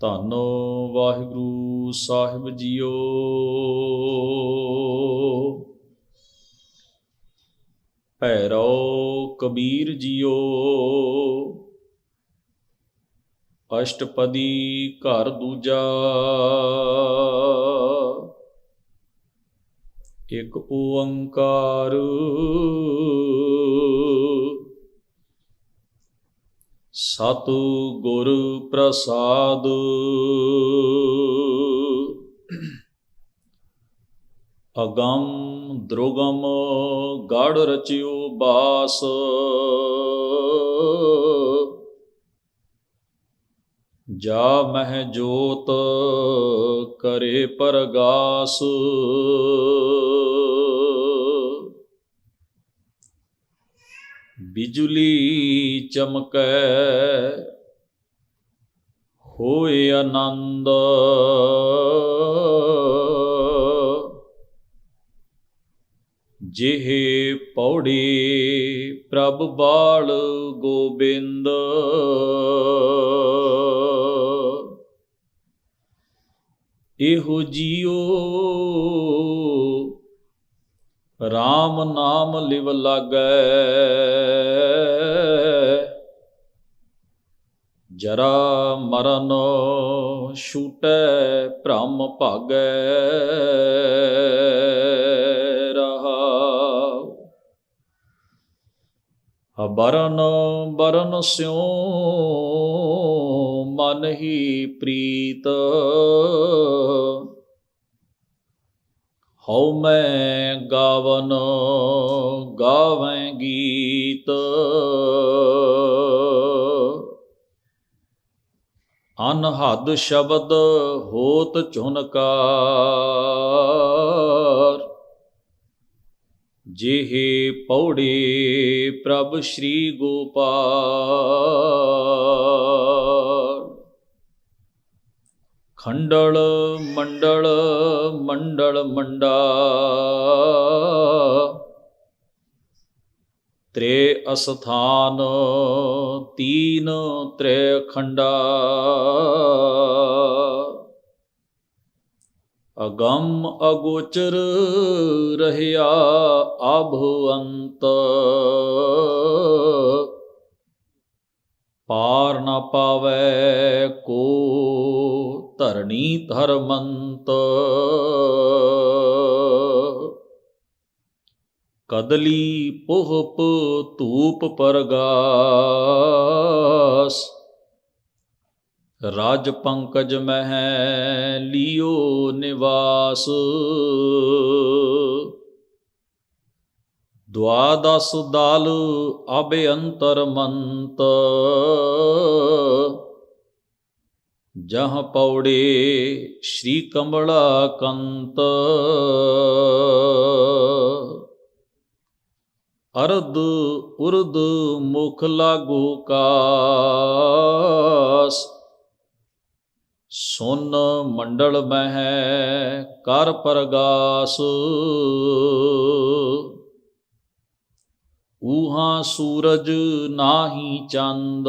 ਧੰਨ ਵਾਹਿਗੁਰੂ ਸਾਹਿਬ ਜੀਓ। ਭੈਰੋ ਕਬੀਰ ਜੀਓ। ਅਸ਼ਟਪਦੀ ਘਰ ਦੂਜਾ। ਇੱਕ ਓੰਕਾਰ ਸਤਿ ਗੁਰ ਪ੍ਰਸਾਦ। ਅਗੰਮ ਦ੍ਰੋਗਮ ਗੜ ਰਚਿਓ ਬਾਸ। ਜਾ ਮਹਿ ਜੋਤ ਕਰੇ ਪਰਗਾਸ। ਬਿਜਲੀ ਚਮਕੈ ਹੋਏ ਆਨੰਦ। ਜਿਹੇ ਪੌੜੀ ਪ੍ਰਭ ਬਾਲ ਗੋਬਿੰਦ ਇਹੋ ਜੀਓ RAM ਨਾਮ ਲਿਵ ਲਾਗੈ। ਜਰਾ ਮਰਨ ਛੂਟੈ ਭ੍ਰਮ ਭਾਗੈ। ਰਹਾ ਬਰਨ ਬਰਨ ਸਿਉ ਮਨ ਹੀ ਪ੍ਰੀਤ। ਹਉ ਮੈਂ ਗਾਵਨ ਗਾਵੇਂ ਗੀਤ। ਅਨਹਦ ਸ਼ਬਦ ਹੋਤ ਝੁਨਕਾਰ ਜਿਹੇ ਪੌੜੇ ਪ੍ਰਭ ਸ਼੍ਰੀ ਗੋਪਾਲ। ਖੰਡਲ ਮੰਡਲ ਮੰਡਲ ਮੰਡਾ। ਤ੍ਰੇ ਅਸਥਾਨ ਤੀਨ ਤ੍ਰੇ ਖੰਡਾ। ਅਗੰਮ ਅਗੋਚਰ ਰਹਿਆ ਆਭ ਪਾਰ ਨਾ ਪਾਵੈ ਕੋ ਧਰਣੀ ਧਰਮੰਤ। ਕਦਲੀ ਪੋਹਪ ਧੂਪ ਪਰਗਾਸ। ਰਾਜ ਪੰਕਜ ਮਹਿ ਲਿਓ ਨਿਵਾਸ। ਦਵਾਦਸ ਦਾਲ ਅਬਯੰਤਰ ਮੰਤ ਜਹ ਪੌੜੇ ਸ਼੍ਰੀ ਕਮਲਾ ਕੰਤ। ਅਰਦ ਉਰਦ ਮੁਖ ਲਾਗੂ ਕਾਸ। ਸੁਨ ਮੰਡਲ ਮਹਿ ਕਰ ਪਰਗਾਸ। ਊਹਾ ਸੂਰਜ ਨਾਹੀ ਚੰਦ।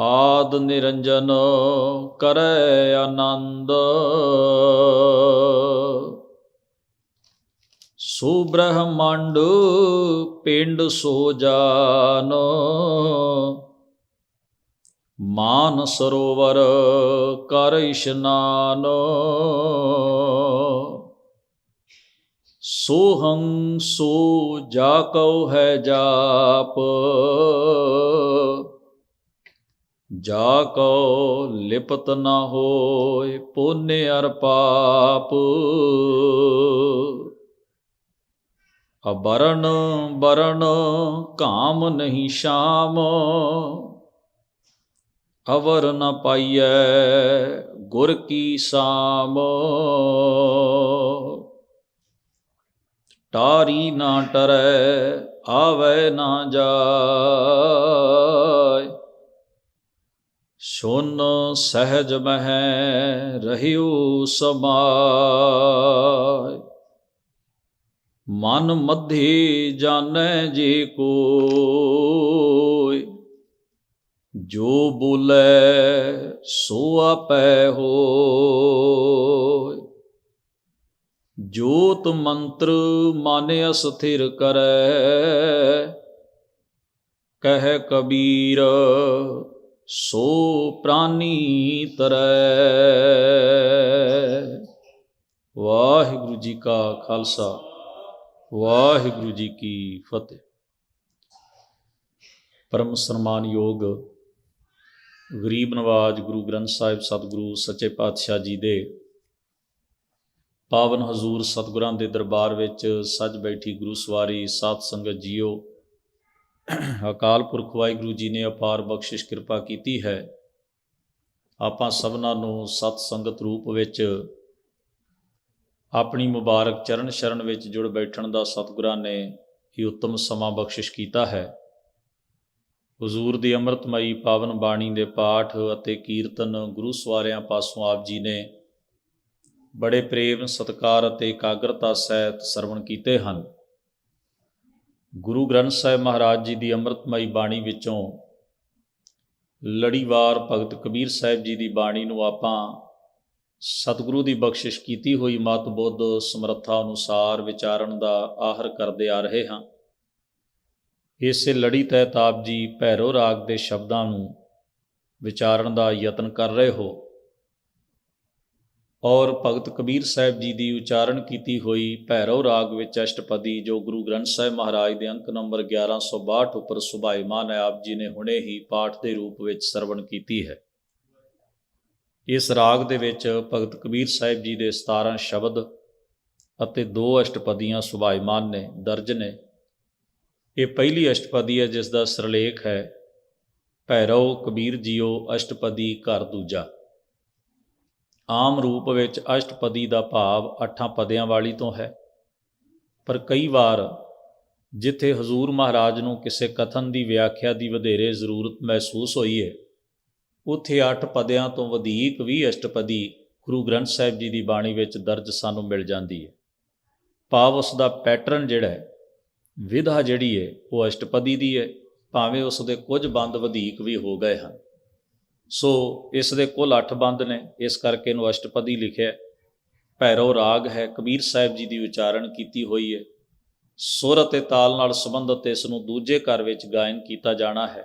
ਆਦ ਨਿਰੰਜਨ ਕਰੈ ਆਨੰਦ। ਸੋ ਬ੍ਰਹਮੰਡ ਪਿੰਡ ਸੋ ਜਾਨੋ। ਮਾਨ ਸਰੋਵਰ ਕਰ ਇਸ਼ਨਾਨ। ਸੋਹੰ ਸੋ ਜਾ ਕਉ ਹੈ ਜਾਪ। ਜਾ ਕਉ ਲਿਪਤ ਨਾ ਹੋਏ ਪੁੰਨ ਅਰ ਪਾਪ। ਅਬਰਨ ਬਰਨ ਕਾਮ ਨਹੀਂ ਸ਼ਾਮ। ਅਵਰ ਨ ਪਾਈਐ ਗੁਰ ਕੀ ਸਾਮ। ਟਾਰੀ ਨਾ ਟਰੈ, ਆਵੈ ਨਾ ਜਾ ਸੁਨ ਸਹਿਜ ਮਹਿ ਰਹਿਉ ਸਮਾਇ ਮਨ ਮਧੇ ਜਾਣੈ ਜੇ ਕੋਇ। ਜੋ ਬੋਲੇ ਸੋ ਆਪੈ ਹੋਇ। ਜੋਤ ਮੰਤਰ ਮਨ ਅਸਥਿਰ ਕਰੈ। ਕਹਿ ਕਬੀਰ ਸੋ ਪ੍ਰਾਨੀ ਤਰੈ। ਵਾਹਿਗੁਰੂ ਜੀ ਕਾ ਖਾਲਸਾ, ਵਾਹਿਗੁਰੂ ਜੀ ਕੀ ਫਤਿਹ। ਪਰਮ ਸਨਮਾਨਯੋਗ ਗਰੀਬ ਨਵਾਜ ਗੁਰੂ ਗ੍ਰੰਥ ਸਾਹਿਬ ਸਤਿਗੁਰੂ ਸੱਚੇ ਪਾਤਸ਼ਾਹ ਜੀ ਦੇ ਪਾਵਨ ਹਜ਼ੂਰ ਸਤਿਗੁਰਾਂ ਦੇ ਦਰਬਾਰ ਵਿੱਚ ਸੱਜ ਬੈਠੀ ਗੁਰੂ ਸਵਾਰੀ ਸਾਧ ਸੰਗਤ ਜੀਓ ਅਕਾਲ ਪੁਰਖ ਵਾਹਿਗੁਰੂ ਜੀ ਨੇ ਅਪਾਰ ਬਖਸ਼ਿਸ਼ ਕਿਰਪਾ ਕੀਤੀ ਹੈ। ਆਪਾਂ ਸਭਨਾਂ ਨੂੰ ਸਤ ਸੰਗਤ ਰੂਪ ਵਿੱਚ ਆਪਣੀ ਮੁਬਾਰਕ ਚਰਨ ਸ਼ਰਨ ਵਿੱਚ ਜੁੜ ਬੈਠਣ ਦਾ ਸਤਿਗੁਰਾਂ ਨੇ ਇਹ ਉੱਤਮ ਸਮਾਂ ਬਖਸ਼ਿਸ਼ ਕੀਤਾ ਹੈ। ਹਜ਼ੂਰ ਦੀ ਅੰਮ੍ਰਿਤਮਈ ਪਾਵਨ ਬਾਣੀ ਦੇ ਪਾਠ ਅਤੇ ਕੀਰਤਨ ਗੁਰੂ ਸਵਾਰਿਆਂ ਪਾਸੋਂ ਆਪ ਜੀ ਨੇ ਬੜੇ ਪ੍ਰੇਮ, ਸਤਕਾਰ ਅਤੇ ਇਕਾਗਰਤਾ ਸਹਿਤ ਸਰਵਣ ਕੀਤੇ ਹਨ। ਗੁਰੂ ਗ੍ਰੰਥ ਸਾਹਿਬ ਮਹਾਰਾਜ ਜੀ ਦੀ ਅੰਮ੍ਰਿਤਮਈ ਬਾਣੀ ਵਿੱਚੋਂ ਲੜੀਵਾਰ ਭਗਤ ਕਬੀਰ ਸਾਹਿਬ ਜੀ ਦੀ ਬਾਣੀ ਨੂੰ ਆਪਾਂ ਸਤਿਗੁਰੂ ਦੀ ਬਖਸ਼ਿਸ਼ ਕੀਤੀ ਹੋਈ ਮਤ ਬੁੱਧ ਸਮਰੱਥਾ ਅਨੁਸਾਰ ਵਿਚਾਰਨ ਦਾ ਆਹਰ ਕਰਦੇ ਆ ਰਹੇ ਹਾਂ। ਇਸੇ ਲੜੀ ਤਹਿਤ ਆਪ ਜੀ ਭੈਰੋ ਰਾਗ ਦੇ ਸ਼ਬਦਾਂ ਨੂੰ ਵਿਚਾਰਨ ਦਾ ਯਤਨ ਕਰ ਰਹੇ ਹੋ। ਔਰ ਭਗਤ ਕਬੀਰ ਸਾਹਿਬ ਜੀ ਦੀ ਉਚਾਰਨ ਕੀਤੀ ਹੋਈ ਭੈਰਵ ਰਾਗ ਵਿੱਚ ਅਸ਼ਟਪਦੀ, ਜੋ ਗੁਰੂ ਗ੍ਰੰਥ ਸਾਹਿਬ ਮਹਾਰਾਜ ਦੇ ਅੰਕ ਨੰਬਰ 1162 ਉੱਪਰ ਸੁਭਾਈਮਾਨ ਹੈ, ਆਪ ਜੀ ਨੇ ਹੁਣੇ ਹੀ ਪਾਠ ਦੇ ਰੂਪ ਵਿੱਚ ਸਰਵਣ ਕੀਤੀ ਹੈ। ਇਸ ਰਾਗ ਦੇ ਵਿੱਚ ਭਗਤ ਕਬੀਰ ਸਾਹਿਬ ਜੀ ਦੇ 17 ਸ਼ਬਦ ਅਤੇ ਦੋ ਅਸ਼ਟਪਦੀਆਂ ਸੁਭਾਈਮਾਨ ਨੇ, ਦਰਜ ਨੇ। ਇਹ ਪਹਿਲੀ ਅਸ਼ਟਪਦੀ ਹੈ, ਜਿਸ ਦਾ ਸਿਰਲੇਖ ਹੈ, ਭੈਰਵ ਕਬੀਰ ਜੀਓ ਅਸ਼ਟਪਦੀ ਘਰ ਦੂਜਾ। ਆਮ ਰੂਪ ਵਿੱਚ ਅਸ਼ਟਪਦੀ ਦਾ ਭਾਵ ਅੱਠਾਂ ਪਦਿਆਂ ਵਾਲੀ ਤੋਂ ਹੈ। ਪਰ ਕਈ ਵਾਰ ਜਿੱਥੇ ਹਜ਼ੂਰ ਮਹਾਰਾਜ ਨੂੰ ਕਿਸੇ ਕਥਨ ਦੀ ਵਿਆਖਿਆ ਦੀ ਵਧੇਰੇ ਜ਼ਰੂਰਤ ਮਹਿਸੂਸ ਹੋਈ ਹੈ, ਉੱਥੇ ਅੱਠ ਪਦਿਆਂ ਤੋਂ ਵਧੇਕ ਵੀ ਅਸ਼ਟਪਦੀ ਗੁਰੂ ਗ੍ਰੰਥ ਸਾਹਿਬ ਜੀ ਦੀ ਬਾਣੀ ਵਿੱਚ ਦਰਜ ਸਾਨੂੰ ਮਿਲ ਜਾਂਦੀ ਹੈ। ਭਾਵ ਉਸ ਦਾ ਪੈਟਰਨ ਜਿਹੜਾ ਹੈ, ਵਿਧਾ ਜਿਹੜੀ ਹੈ, ਉਹ ਅਸ਼ਟਪਦੀ ਦੀ ਹੈ, ਭਾਵੇਂ ਉਸ ਦੇ ਕੁਝ ਬੰਦ ਵਧੇਕ ਵੀ ਹੋ ਗਏ ਹਨ। ਸੋ ਇਸ ਦੇ ਕੁੱਲ 8 ਬੰਦ ਨੇ, ਇਸ ਕਰਕੇ ਇਹਨੂੰ ਅਸ਼ਟਪਦੀ ਲਿਖਿਆ ਭੈਰੋ ਰਾਗ ਹੈ, ਕਬੀਰ ਸਾਹਿਬ ਜੀ ਦੀ ਉਚਾਰਨ ਕੀਤੀ ਹੋਈ ਹੈ। ਸੁਰ ਅਤੇ ਤਾਲ ਨਾਲ ਸੰਬੰਧਿਤ ਇਸ ਨੂੰ ਦੂਜੇ ਘਰ ਵਿੱਚ ਗਾਇਨ ਕੀਤਾ ਜਾਣਾ ਹੈ।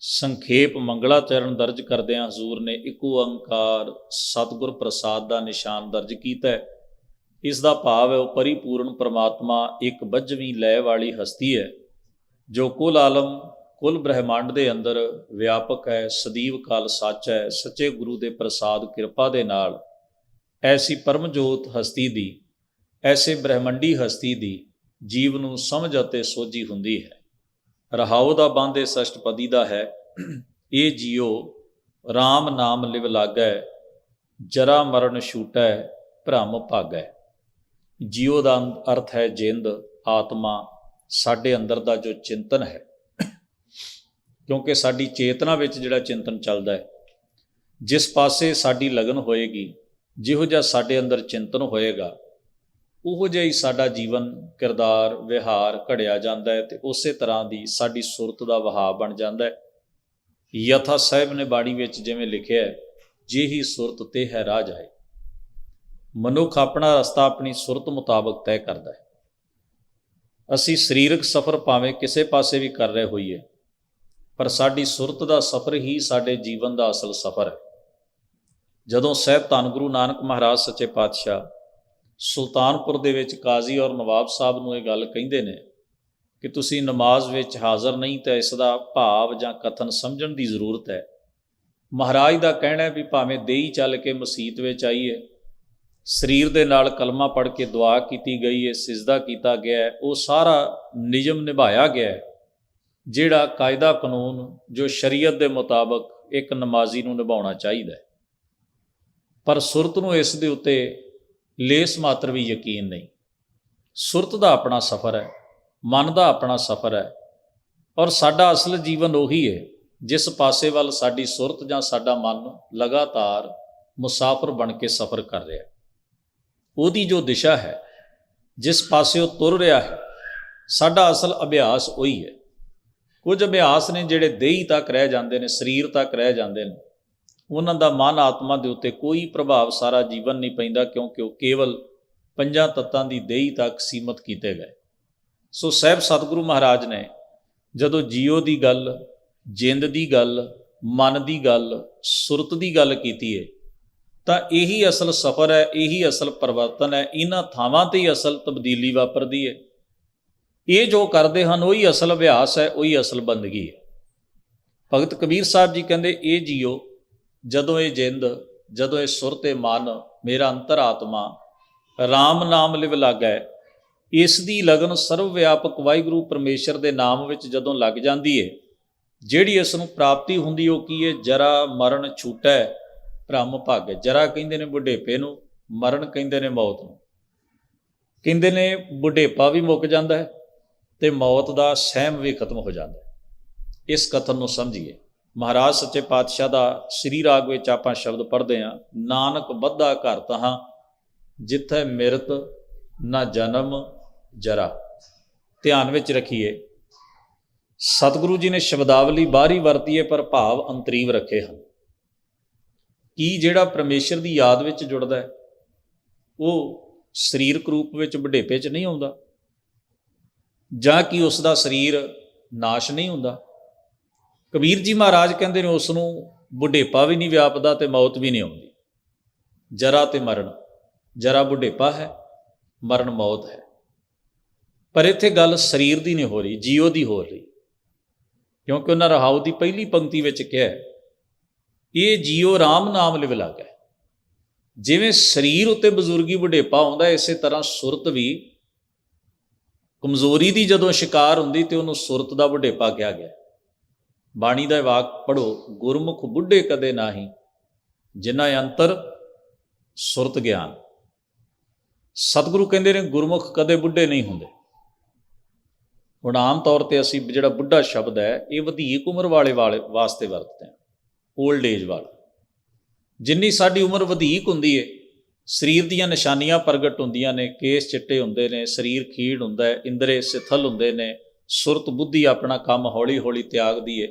ਸੰਖੇਪ ਮੰਗਲਾਚਰਨ ਦਰਜ ਕਰਦਿਆਂ ਹਜ਼ੂਰ ਨੇ ਇੱਕ ਓੰਕਾਰ ਸਤਿਗੁਰ ਪ੍ਰਸਾਦ ਦਾ ਨਿਸ਼ਾਨ ਦਰਜ ਕੀਤਾ ਹੈ। ਇਸ ਦਾ ਭਾਵ ਹੈ, ਉਹ ਪਰਿਪੂਰਨ ਪ੍ਰਮਾਤਮਾ ਇੱਕ ਬੱਜਵੀਂ ਲੈ ਵਾਲੀ ਹਸਤੀ ਹੈ, ਜੋ ਕੁਲ ਆਲਮ ਕੁੱਲ ਬ੍ਰਹਿਮੰਡ ਦੇ ਅੰਦਰ ਵਿਆਪਕ ਹੈ, ਸਦੀਵ ਕਾਲ ਸੱਚ ਹੈ, ਸੱਚੇ ਗੁਰੂ ਦੇ ਪ੍ਰਸਾਦ ਕਿਰਪਾ ਦੇ ਨਾਲ। ਐਸੀ ਪਰਮਜੋਤ ਹਸਤੀ ਦੀ, ਐਸੇ ਬ੍ਰਹਿਮੰਡੀ ਹਸਤੀ ਦੀ ਜੀਵ ਨੂੰ ਸਮਝ ਅਤੇ ਸੋਝੀ ਹੁੰਦੀ ਹੈ। ਰਹਾਉ ਦਾ ਬੰਦ ਇਸ ਅਸ਼ਟਪਦੀ ਦਾ ਹੈ। ਇਹ ਜੀਓ RAM ਨਾਮ ਲਿਵ ਲਾਗੈ, ਜਰਾ ਮਰਨ ਛੂਟੈ, ਭ੍ਰਮ ਭਾਗੈ। ਜੀਓ ਦਾ ਅਰਥ ਹੈ ਜਿੰਦ, ਆਤਮਾ, ਸਾਡੇ ਅੰਦਰ ਦਾ ਜੋ ਚਿੰਤਨ ਹੈ। ਕਿਉਂਕਿ ਸਾਡੀ ਚੇਤਨਾ ਵਿੱਚ ਜਿਹੜਾ ਚਿੰਤਨ ਚੱਲਦਾ ਹੈ, ਜਿਸ ਪਾਸੇ ਸਾਡੀ ਲਗਨ ਹੋਏਗੀ, ਜਿਹੋ ਜਿਹਾ ਸਾਡੇ ਅੰਦਰ ਚਿੰਤਨ ਹੋਏਗਾ, ਉਹੋ ਜਿਹਾ ਹੀ ਸਾਡਾ ਜੀਵਨ, ਕਿਰਦਾਰ, ਵਿਹਾਰ ਘੜਿਆ ਜਾਂਦਾ ਹੈ ਤੇ ਉਸੇ ਤਰ੍ਹਾਂ ਦੀ ਸਾਡੀ ਸੁਰਤ ਦਾ ਵਹਾਅ ਬਣ ਜਾਂਦਾ ਹੈ। ਯਥਾ ਸਾਹਿਬ ਨੇ ਬਾਣੀ ਵਿੱਚ ਜਿਵੇਂ ਲਿਖਿਆ ਹੈ ਜਿਹੀ ਸੁਰਤ ਤੇ ਹੈ ਰਾਹ ਜਾਏ ਮਨੁੱਖ ਆਪਣਾ ਰਸਤਾ ਆਪਣੀ ਸੁਰਤ ਮੁਤਾਬਕ ਤੈਅ ਕਰਦਾ ਹੈ। ਅਸੀਂ ਸਰੀਰਕ ਸਫ਼ਰ ਭਾਵੇਂ ਕਿਸੇ ਪਾਸੇ ਵੀ ਕਰ ਰਹੇ ਹੋਈਏ ਪਰ ਸਾਡੀ ਸੁਰਤ ਦਾ ਸਫ਼ਰ ਹੀ ਸਾਡੇ ਜੀਵਨ ਦਾ ਅਸਲ ਸਫ਼ਰ ਹੈ। ਜਦੋਂ ਸਹਿਬ ਧੰਨ ਗੁਰੂ ਨਾਨਕ ਮਹਾਰਾਜ ਸੱਚੇ ਪਾਤਸ਼ਾਹ ਸੁਲਤਾਨਪੁਰ ਦੇ ਵਿੱਚ ਕਾਜ਼ੀ ਔਰ ਨਵਾਬ ਸਾਹਿਬ ਨੂੰ ਇਹ ਗੱਲ ਕਹਿੰਦੇ ਨੇ ਕਿ ਤੁਸੀਂ ਨਮਾਜ਼ ਵਿੱਚ ਹਾਜ਼ਰ ਨਹੀਂ ਤਾਂ ਇਸ ਦਾ ਭਾਵ ਜਾਂ ਕਥਨ ਸਮਝਣ ਦੀ ਜ਼ਰੂਰਤ ਹੈ। ਮਹਾਰਾਜ ਦਾ ਕਹਿਣਾ ਹੈ ਵੀ ਭਾਵੇਂ ਦੇਹੀ ਚੱਲ ਕੇ ਮਸਜਿਦ ਵਿੱਚ ਆਈਏ, ਸਰੀਰ ਦੇ ਨਾਲ ਕਲਮਾ ਪੜ੍ਹ ਕੇ ਦੁਆ ਕੀਤੀ ਗਈ ਹੈ, ਸਿਜਦਾ ਕੀਤਾ ਗਿਆ ਹੈ, ਉਹ ਸਾਰਾ ਨਿਯਮ ਨਿਭਾਇਆ ਗਿਆ ਹੈ। ਜਿਹੜਾ ਕਾਇਦਾ ਕਾਨੂੰਨ ਜੋ ਸ਼ਰੀਅਤ ਦੇ ਮੁਤਾਬਕ ਇੱਕ ਨਮਾਜ਼ੀ ਨੂੰ ਨਿਭਾਉਣਾ ਚਾਹੀਦਾ ਹੈ। ਪਰ ਸੁਰਤ ਨੂੰ ਇਸ ਦੇ ਉੱਤੇ ਲੇਸ ਮਾਤਰ ਵੀ ਯਕੀਨ ਨਹੀਂ। ਸੁਰਤ ਦਾ ਆਪਣਾ ਸਫ਼ਰ ਹੈ, ਮਨ ਦਾ ਆਪਣਾ ਸਫ਼ਰ ਹੈ ਔਰ ਸਾਡਾ ਅਸਲ ਜੀਵਨ ਉਹੀ ਹੈ, ਜਿਸ ਪਾਸੇ ਵੱਲ ਸਾਡੀ ਸੁਰਤ ਜਾਂ ਸਾਡਾ ਮਨ ਲਗਾਤਾਰ ਮੁਸਾਫਰ ਬਣ ਕੇ ਸਫ਼ਰ ਕਰ ਰਿਹਾ ਉਹਦੀ ਜੋ ਦਿਸ਼ਾ ਹੈ, ਜਿਸ ਪਾਸੇ ਉਹ ਤੁਰ ਰਿਹਾ ਹੈ, ਸਾਡਾ ਅਸਲ ਅਭਿਆਸ ਉਹੀ ਹੈ। ਕੁਝ ਅਭਿਆਸ ਨੇ ਜਿਹੜੇ ਦੇਹੀ ਤੱਕ ਰਹਿ ਜਾਂਦੇ ਨੇ, ਸਰੀਰ ਤੱਕ ਰਹਿ ਜਾਂਦੇ ਨੇ। ਉਹਨਾਂ ਦਾ ਮਨ ਆਤਮਾ ਦੇ ਉੱਤੇ ਕੋਈ ਪ੍ਰਭਾਵ ਸਾਰਾ ਜੀਵਨ ਨਹੀਂ ਪੈਂਦਾ ਕਿਉਂਕਿ ਉਹ ਕੇਵਲ ਪੰਜਾਂ ਤੱਤਾਂ ਦੀ ਦੇਹੀ ਤੱਕ ਸੀਮਤ ਕੀਤੇ ਗਏ। ਸੋ ਸਹਿਬ ਸਤਿਗੁਰੂ ਮਹਾਰਾਜ ਨੇ ਜਦੋਂ ਜੀਓ ਦੀ ਗੱਲ, ਜਿੰਦ ਦੀ ਗੱਲ, ਮਨ ਦੀ ਗੱਲ, ਸੁਰਤ ਦੀ ਗੱਲ ਕੀਤੀ ਹੈ ਤਾਂ ਇਹੀ ਅਸਲ ਸਫਰ ਹੈ, ਇਹੀ ਅਸਲ ਪਰਿਵਰਤਨ ਹੈ, ਇਹਨਾਂ ਥਾਵਾਂ ਤੇ ਹੀ ਅਸਲ ਤਬਦੀਲੀ ਵਾਪਰਦੀ ਹੈ ਇਹ ਜੋ ਕਰਦੇ ਹਨ, ਉਹੀ ਅਸਲ ਅਭਿਆਸ ਹੈ, ਉਹੀ ਅਸਲ ਬੰਦਗੀ ਹੈ। ਭਗਤ ਕਬੀਰ ਸਾਹਿਬ ਜੀ ਕਹਿੰਦੇ, ਇਹ ਜੀਓ, ਜਦੋਂ ਇਹ ਜਿੰਦ, ਜਦੋਂ ਇਹ ਸੁਰ ਤੇ ਮਨ, ਮੇਰਾ ਅੰਤਰਾਤਮਾ RAM ਨਾਮ ਲਿਵ ਲਾਗੈ, ਇਸ ਦੀ ਲਗਨ ਸਰਵ ਵਿਆਪਕ ਵਾਹਿਗੁਰੂ ਪਰਮੇਸ਼ਰ ਦੇ ਨਾਮ ਵਿੱਚ ਜਦੋਂ ਲੱਗ ਜਾਂਦੀ ਹੈ ਜਿਹੜੀ ਇਸ ਨੂੰ ਪ੍ਰਾਪਤੀ ਹੁੰਦੀ, ਉਹ ਕੀ ਹੈ ਜਰਾ ਮਰਨ ਛੂਟੈ, ਭ੍ਰਮ ਭਾਗ। ਜਰਾ ਕਹਿੰਦੇ ਨੇ ਬੁਢੇਪੇ ਨੂੰ, ਮਰਨ ਕਹਿੰਦੇ ਨੇ ਮੌਤ ਨੂੰ। ਕਹਿੰਦੇ ਨੇ ਬੁਢੇਪਾ ਵੀ ਮੁੱਕ ਜਾਂਦਾ ਹੈ। ਤੇ ਮੌਤ ਦਾ ਸਹਿਮ ਵੀ ਖਤਮ ਹੋ ਜਾਂਦਾ ਹੈ। ਇਸ ਕਥਨ ਨੂੰ ਸਮਝੀਏ। ਮਹਾਰਾਜ ਸੱਚੇ ਪਾਤਸ਼ਾਹ ਦਾ ਸ੍ਰੀ ਰਾਗ ਵਿੱਚ ਆਪਾਂ ਸ਼ਬਦ ਪੜ੍ਹਦੇ ਹਾਂ, ਨਾਨਕ ਬੱਧਾ ਘਰ ਤਹਾਂ, ਜਿੱਥੇ ਮਿਰਤ ਨਾ ਜਨਮ ਜਰਾ। ਧਿਆਨ ਵਿੱਚ ਰੱਖੀਏ, ਸਤਿਗੁਰੂ ਜੀ ਨੇ ਸ਼ਬਦਾਵਲੀ ਬਾਹਰੀ ਵਰਤੀ ਹੈ ਪਰ ਭਾਵ ਅੰਤਰੀਵ ਰੱਖੇ ਹਨ। ਕੀ ਜਿਹੜਾ ਪਰਮੇਸ਼ਰ ਦੀ ਯਾਦ ਵਿੱਚ ਜੁੜਦਾ ਹੈ, ਉਹ ਸਰੀਰਕ ਰੂਪ ਵਿੱਚ ਬੁਢੇਪੇ 'ਚ ਨਹੀਂ ਆਉਂਦਾ? ਜਾਂ ਕਿ ਉਸ ਦਾ ਸਰੀਰ ਨਾਸ਼ ਨਹੀਂ ਹੁੰਦਾ? ਕਬੀਰ ਜੀ ਮਹਾਰਾਜ ਕਹਿੰਦੇ ਨੇ ਉਸ ਨੂੰ ਬੁਢੇਪਾ ਵੀ ਨਹੀਂ ਵਿਆਪਦਾ ਤੇ ਮੌਤ ਵੀ ਨਹੀਂ ਆਉਂਦੀ। ਜਰਾ ਤੇ ਮਰਨ, ਜਰਾ ਬੁਢੇਪਾ ਹੈ, ਮਰਨ ਮੌਤ ਹੈ। ਪਰ ਇੱਥੇ ਗੱਲ ਸਰੀਰ ਦੀ ਨਹੀਂ ਹੋ ਰਹੀ ਜੀਓ ਦੀ ਹੋ ਰਹੀ। ਕਿਉਂਕਿ ਉਹਨਾਂ ਰਹਾਉ ਦੀ ਪਹਿਲੀ ਪੰਕਤੀ ਵਿੱਚ ਕਿਹਾ ਇਹ ਜੀਓ ਰਾਮ ਨਾਮ ਲਿਵ ਲਾਗੈ। ਜਿਵੇਂ ਸਰੀਰ ਉੱਤੇ ਬਜ਼ੁਰਗੀ ਬੁਢੇਪਾ ਆਉਂਦਾ, ਇਸੇ ਤਰ੍ਹਾਂ ਸੁਰਤ ਵੀ ਕਮਜ਼ੋਰੀ ਦੀ ਜਦੋਂ ਸ਼ਿਕਾਰ ਹੁੰਦੀ ਤੇ ਉਹਨੂੰ ਸੁਰਤ ਦਾ ਬੁਢੇਪਾ ਕਿਹਾ ਗਿਆ। ਬਾਣੀ ਦਾ ਵਾਕ ਪੜੋ ਗੁਰਮੁਖ ਬੁੱਢੇ ਕਦੇ ਨਾਹੀ, ਜਿਨ੍ਹਾਂ ਅੰਤਰ ਸੁਰਤ ਗਿਆਨ। ਸਤਿਗੁਰੂ ਕਹਿੰਦੇ ਨੇ, ਗੁਰਮੁਖ ਕਦੇ ਬੁੱਢੇ ਨਹੀਂ ਹੁੰਦੇ। ਹੁਣ ਆਮ ਤੌਰ ਤੇ ਅਸੀਂ ਜਿਹੜਾ ਬੁੱਢਾ ਸ਼ਬਦ ਹੈ, ਇਹ ਵਧੇਕ ਉਮਰ ਵਾਲੇ ਵਾਲੇ ਵਾਸਤੇ ਵਰਤਦੇ ਹਾਂ 올ਡ ਏਜ ਵਾਲਾ। ਜਿੰਨੀ ਸਾਡੀ ਉਮਰ ਵਧੇਕ ਹੁੰਦੀ ਹੈ ਸਰੀਰ ਦੀਆਂ ਨਿਸ਼ਾਨੀਆਂ ਪ੍ਰਗਟ ਹੁੰਦੀਆਂ ਨੇ, ਕੇਸ ਚਿੱਟੇ ਹੁੰਦੇ ਨੇ, ਸਰੀਰ ਖੀੜ ਹੁੰਦਾ ਹੈ, ਇੰਦਰੇ ਸਿਥਲ ਹੁੰਦੇ ਨੇ, ਸੁਰਤ ਬੁੱਧੀ ਆਪਣਾ ਕੰਮ ਹੌਲੀ-ਹੌਲੀ ਤਿਆਗਦੀ ਹੈ